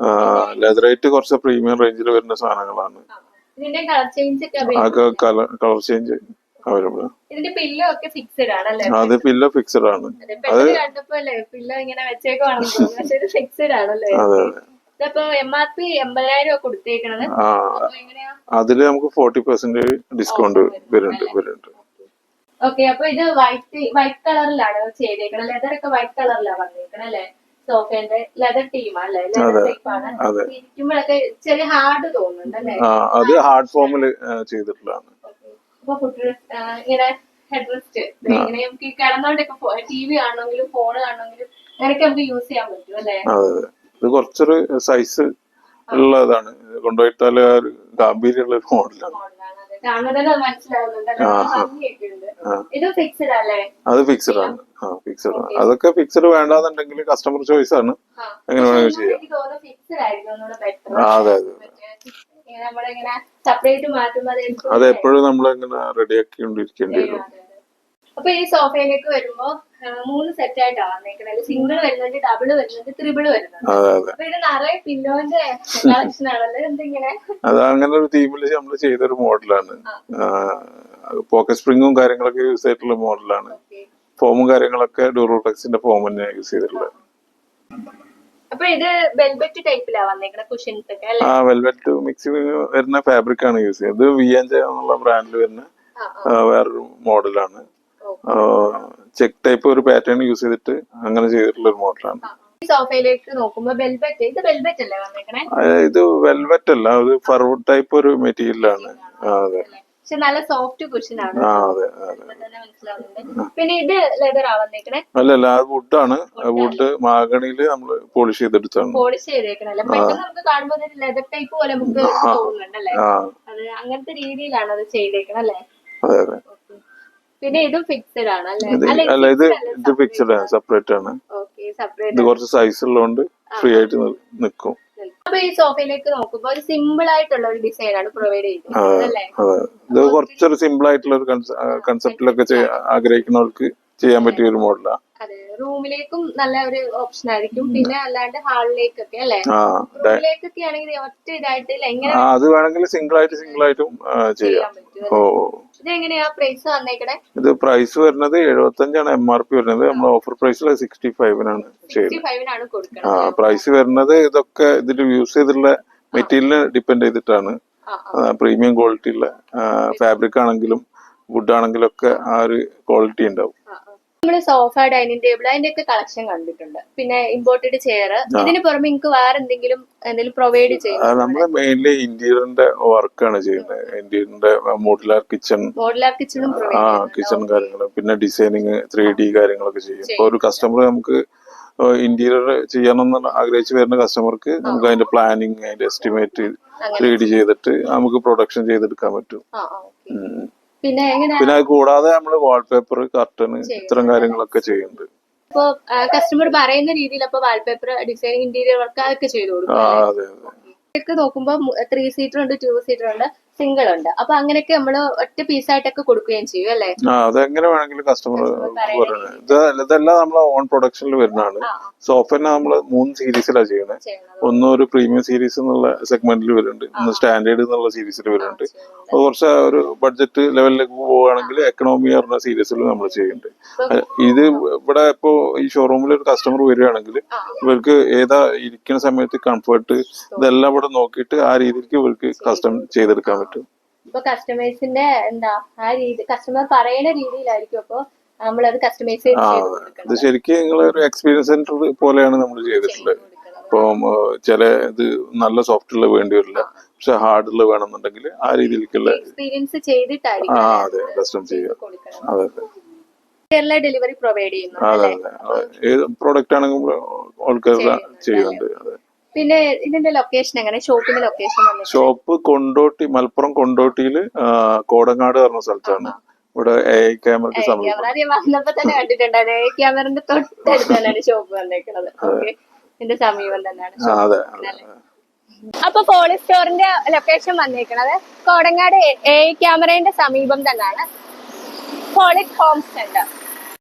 ലെതറായിട്ട് ലെതറേറ്റ് കുറച്ച് പ്രീമിയം റേഞ്ചിൽ വരുന്ന സാധനങ്ങളാണ്. ആ കളർ ചേഞ്ച് അവൈലബിൾ ഇതിന്റെ പില്ലോ ഒക്കെ ഫിക്സഡ് ആണല്ലേ? അത് പില്ലോ ഫിക്സഡ് ആണ്. അതെ, പെട്ടെന്ന് കണ്ടപ്പോ അല്ലേ പില്ലോ ഇങ്ങനെ വെച്ചേക്കുവാണെന്ന് തോന്നുന്നു പക്ഷെ ഇത് ഫിക്സഡ് ആണല്ലേ? അതെ അതെ. അതിൽ നമുക്ക് ഫോർട്ടി പെർസെന്റ് ഡിസ്കൗണ്ട് വരുന്നുണ്ട് വരുന്നുണ്ട്. ഓക്കെ അപ്പൊ ഇത് വൈറ്റ് വൈറ്റ് കളറിലാണ് ചെയ്തേക്കണത്? ലെതർ ഒക്കെ വൈറ്റ് കളറിലാണ് വന്നേക്കണല്ലേ? സോഫേന്റെ ലെതർ ടീം അല്ലേ? ലെതർ അതെ, ടൈപ്പ് ഇരിക്കുമ്പോഴൊക്കെ ചെറിയ ഹാർഡ് തോന്നുന്നുണ്ടല്ലേ? അത് ഹാർഡ് ഫോമിൽ ചെയ്തിട്ടുള്ളതാണ്. അപ്പൊ ഫുഡ് ഇങ്ങനെ ഹെഡ് റെസ്റ്റ് ഇങ്ങനെ നമുക്ക് കിടന്നോണ്ടൊക്കെ ടി വി കാണണമെങ്കിലും ഫോൺ കാണണമെങ്കിലും അങ്ങനെയൊക്കെ നമുക്ക് യൂസ് ചെയ്യാൻ പറ്റും അല്ലേ? ഇത് കുറച്ചൊരു സൈസ് ഉള്ളതാണ്. കൊണ്ടുപോയിട്ടാൽ ഗാംഭീര്യമുള്ള ഒരു മോഡലാണ്. അത് ഫിക്സഡ് ആണ്. ഫിക്സഡ് ആണ്. അതൊക്കെ ഫിക്സഡ് വേണ്ടാന്നുണ്ടെങ്കിൽ കസ്റ്റമർ ചോയ്സ് ആണ്. എങ്ങനെ വേണമെങ്കിൽ വേണമെങ്കിലും ചെയ്യാം. അതെ, അതെ. നമ്മളിങ്ങനെ സെപ്പറേറ്റ് മാറ്റുമ്പോൾ അത് എപ്പോഴും നമ്മൾ ഇങ്ങനെ റെഡിയാക്കിക്കൊണ്ടിരിക്കേണ്ടി ചെയ്യും. വരും. അപ്പൊ ഈ സോഫയിലേക്ക് വരുമ്പോ മൂന്ന് സെറ്റ് ആയിട്ടാണ് വന്നേക്കുന്നത് സിംഗിൾ വരുന്നുണ്ട് ഡബിൾ വരുന്നുണ്ട് ത്രിബിൾ വരുന്നുണ്ട്. അതെ അതെ. അപ്പൊ ഇത് നിറയെ പില്ലോന്റെ കളക്ഷൻ ആണല്ലോ. എന്തിങ്ങനെ അത് അങ്ങനെ ഒരു തീമിൽ നമ്മൾ ചെയ്തൊരു മോഡലാണ്. പോക്കറ്റ് സ്പ്രിങ്ങും കാര്യങ്ങളൊക്കെ യൂസ് ചെയ്തിട്ടുള്ള മോഡലാണ്. ഫോമും കാര്യങ്ങളൊക്കെ ഡൂറോടെക്സിന്റെ ഫോം തന്നെയാണ് യൂസ് ചെയ്തിട്ടുള്ളത്. അപ്പൊ ഇത് വെൽവെറ്റ് ടൈപ്പിലാ വന്നേക്കണ കുഷൻസ് ഒക്കെ അല്ലെ? ആ വെൽവെറ്റ് മിക്സ് വരുന്ന ഫാബ്രിക് ആണ് യൂസ് ചെയ്യുന്നത്. ഇത് വി എൻ ജെ എന്നുള്ള ബ്രാൻഡിൽ വരുന്ന വേറൊരു മോഡലാണ് ചെക്ക് ടൈപ്പ് ഒരു പാറ്റേൺ യൂസ് ചെയ്തിട്ട് അങ്ങനെ ചെയ്തിട്ടുള്ള ഒരു മോഡലാണ് സോഫയിലേക്ക് നോക്കുമ്പോൾ ഇത് വെൽവെറ്റ് അല്ലേ ഇത് വെൽവെറ്റ് അല്ല അത് ഫർവുഡ് ടൈപ്പ് ഒരു മെറ്റീരിയലാണ് ആണ്. അതെ. പക്ഷെ നല്ല സോഫ്റ്റ് കുഷൻ ആണ്. പിന്നെ ഇത് ലെതർ ആവുന്നേക്കണേ അല്ല അല്ലല്ല അത് വുഡാണ് വുഡ് മാഗണിയിൽ നമ്മൾ പോളിഷ് ചെയ്തെടുത്താണ് പോളിഷ് ചെയ്തേക്കണല്ലേ പെട്ടെന്ന് നമുക്ക് കാണുമ്പോൾ ലെതർ ടൈപ്പ് പോലെ നമുക്ക് തോന്നുന്നുണ്ടല്ലേ? അത് അങ്ങനത്തെ രീതിയിലാണ് അത് ചെയ്തേക്കണല്ലേ അതെ അതെ. പിന്നെ ഇതും ഫിക്സഡ് ആണ് അല്ലേ? ഇത് അല്ല ഇത് ഫിക്സഡ് ആണ് സെപ്പറേറ്റ് ആണ്. ഇത് കുറച്ച് സൈസ് ഉള്ളതുകൊണ്ട് ഫ്രീ ആയിട്ട് നിൽക്കും അപ്പൊ ഈ സോഫയിലേക്ക് നോക്കുമ്പോ ഒരു സിമ്പിൾ ആയിട്ടുള്ള ഒരു ഡിസൈൻ ആണ് പ്രൊവൈഡ് ചെയ്തിരിക്കുന്നത് അല്ലേ ഇത് കുറച്ചൊരു സിമ്പിൾ ആയിട്ടുള്ള ഒരു കൺസെപ്റ്റിലൊക്കെ ആഗ്രഹിക്കുന്നവർക്ക് ചെയ്യാൻ പറ്റിയ ഒരു മോഡലാണ് അതെ. റൂമിലേക്കും നല്ല ഒരു ഓപ്ഷൻ ആയിരിക്കും. പിന്നെ അല്ലാണ്ട് ഹാളിലേക്കൊക്കെ അല്ലേ? റൂമിലേക്കൊക്കെ ആണെങ്കിൽ ഒറ്റ ഇതായിട്ട് അത് വേണമെങ്കിൽ സിംഗിൾ ആയിട്ട് സിംഗിൾ ആയിട്ടും ചെയ്യാം. ഓ. പ്രൈസ് വന്നേക്കണേ? ഇത് പ്രൈസ് വരുന്നത് എഴുപത്തഞ്ചാണ് എം ആർ പി വരുന്നത്. നമ്മൾ ഓഫർ പ്രൈസിൽ സിക്സ്റ്റി ഫൈവിനാണ് ചെയ്യുന്നത് ആ പ്രൈസ് വരുന്നത് ഇതൊക്കെ ഇതിൽ യൂസ് ചെയ്തിട്ടുള്ള മെറ്റീരിയലിനെ ഡിപ്പെൻഡ് ചെയ്തിട്ടാണ്. പ്രീമിയം ക്വാളിറ്റി ഉള്ള ഫാബ്രിക് ആണെങ്കിലും വുഡ് ആണെങ്കിലും ഒക്കെ ആ ഒരു ക്വാളിറ്റി ഉണ്ടാവും. നമ്മൾ സോഫ ഡൈനിങ് ടേബിൾ അതിന്റെ ഒക്കെ കളക്ഷൻ കണ്ടിട്ടുണ്ട്. പിന്നെ ഇമ്പോർട്ടഡ് ചെയർ ഇതിന് പുറമെ നിങ്ങൾക്ക് വേറെ എന്തെങ്കിലും എന്തെങ്കിലും പ്രൊവൈഡ് ചെയ്യുന്നത് നമ്മൾ മെയിൻലി ഇന്റീരിയറിന്റെ വർക്കാണ് ചെയ്യുന്നത്. ഇന്റീരിയറിന്റെ മോഡുലാർ കിച്ചൺ മോഡുലാർ കിച്ചണും ആ കിച്ചൺ കാര്യങ്ങളും പിന്നെ ഡിസൈനിങ് ത്രീ ഡി കാര്യങ്ങളൊക്കെ ചെയ്യും. ഇപ്പൊ ഒരു കസ്റ്റമർ നമുക്ക് ഇന്റീരിയർ ചെയ്യണമെന്ന് ആഗ്രഹിച്ചു വരുന്ന കസ്റ്റമർക്ക് നമുക്ക് അതിന്റെ പ്ലാനിങ് അതിന്റെ എസ്റ്റിമേറ്റ് ത്രീ ഡി ചെയ്തിട്ട് നമുക്ക് പ്രൊഡക്ഷൻ ചെയ്തെടുക്കാൻ പറ്റും. പിന്നെ പിന്നെ അത് കൂടാതെ നമ്മൾ വാൾപേപ്പർ കർട്ടൺ ഇത്തരം കാര്യങ്ങളൊക്കെ ചെയ്യുന്നുണ്ട്. ഇപ്പൊ കസ്റ്റമർ പറയുന്ന രീതിയിൽ അപ്പൊ വാൾപേപ്പർ ഡിസൈനിങ് ഇന്റീരിയർ വർക്ക് അതൊക്കെ ചെയ്തു കൊടുക്കും അതെ അതെ. ഇതൊക്കെ നോക്കുമ്പോ ത്രീ സീറ്റർ ഉണ്ട് ടു സീറ്റർ ഉണ്ട്. സിംഗിൾ ഉണ്ട് അപ്പൊ അങ്ങനെയൊക്കെ നമ്മൾ ഒറ്റ പീസായിട്ടൊക്കെ കൊടുക്കുകയും ചെയ്യും അല്ലേ? ആ അതെങ്ങനെ വേണമെങ്കിലും കസ്റ്റമർ ഇതെല്ലാം നമ്മൾ ഓൺ പ്രൊഡക്ഷനിൽ വരുന്നതാണ്. സോഫ നമ്മൾ നമ്മൾ മൂന്ന് സീരീസിലാണ് ചെയ്യുന്നത് ഒന്ന് ഒരു പ്രീമിയം സീരീസ് എന്നുള്ള സെഗ്മെന്റിൽ വരുന്നുണ്ട്. ഒന്ന് സ്റ്റാൻഡേർഡ് എന്നുള്ള സീരീസിൽ വരുന്നുണ്ട്. അത് കുറച്ച് ഒരു ബഡ്ജറ്റ് ലെവലിലേക്ക് പോവുകയാണെങ്കിൽ എക്കണോമി പറഞ്ഞ സീരീസിൽ നമ്മൾ ചെയ്യുന്നുണ്ട്. ഇത് ഇവിടെ ഇപ്പോ ഈ ഷോറൂമിൽ ഒരു കസ്റ്റമർ വരികയാണെങ്കിൽ ഇവർക്ക് ഏതാ ഇരിക്കുന്ന സമയത്ത് കംഫർട്ട് ഇതെല്ലാം ഇവിടെ നോക്കിയിട്ട് ആ രീതിക്ക് ഇവർക്ക് കസ്റ്റം ചെയ്തെടുക്കാൻ പറ്റും. ഇപ്പൊ കസ്റ്റമേഴ്സിന്റെ എന്താ ആ രീതി കസ്റ്റമർ പറയുന്ന രീതിയിലായിരിക്കും അപ്പൊ നമ്മളത് കസ്റ്റമൈസ് ചെയ്ത് ഇത് ശരിക്കും നിങ്ങൾ ഒരു എക്സ്പീരിയൻസ് സെന്റർ പോലെയാണ് നമ്മൾ ചെയ്തിട്ടുള്ളത്. ഇപ്പം ചില ഇത് നല്ല സോഫ്റ്റുള്ള വേണ്ടി വരില്ല പക്ഷെ ഹാർഡുള്ള വേണമെന്നുണ്ടെങ്കിൽ ആ രീതിയിലേക്കുള്ള എക്സ്പീരിയൻസ് ചെയ്തിട്ടായിരിക്കും ആ അതെ കസ്റ്റം ചെയ്യുക അതെ അതെ. കേരള ഡെലിവറി പ്രൊവൈഡ് ചെയ്യുന്നു അതെ അതെ അതെ. ഏത് പ്രോഡക്റ്റ് ആണെങ്കിലും ആൾക്കാർ ചെയ്യുന്നുണ്ട് അതെ. പിന്നെ ഇതിന്റെ ലൊക്കേഷൻ എങ്ങനെ? ഷോപ്പിന്റെ ലൊക്കേഷൻ ഷോപ്പ് കൊണ്ടോട്ടി മലപ്പുറം കൊണ്ടോട്ടിയിൽ കോടങ്ങാട് പറഞ്ഞ സ്ഥലത്താണ്. ഇവിടെ എ ക്യാമറയ്ക്ക് സമീപം. വന്നപ്പോ തന്നെ കണ്ടിട്ടുണ്ടായിരുന്നു ക്യാമറന്റെ തൊട്ടടുത്ത് തന്നെയാണ് ഷോപ്പ് വന്നേക്കുന്നത് ഇതിന്റെ സമീപം തന്നെയാണ് അതെ? അപ്പൊ പോളി സ്റ്റോറിന്റെ ലൊക്കേഷൻ വന്നേക്കുന്നത് കോടങ്ങാട് എ ക്യാമറയുടെ സമീപം തന്നെയാണ്. Poly home centre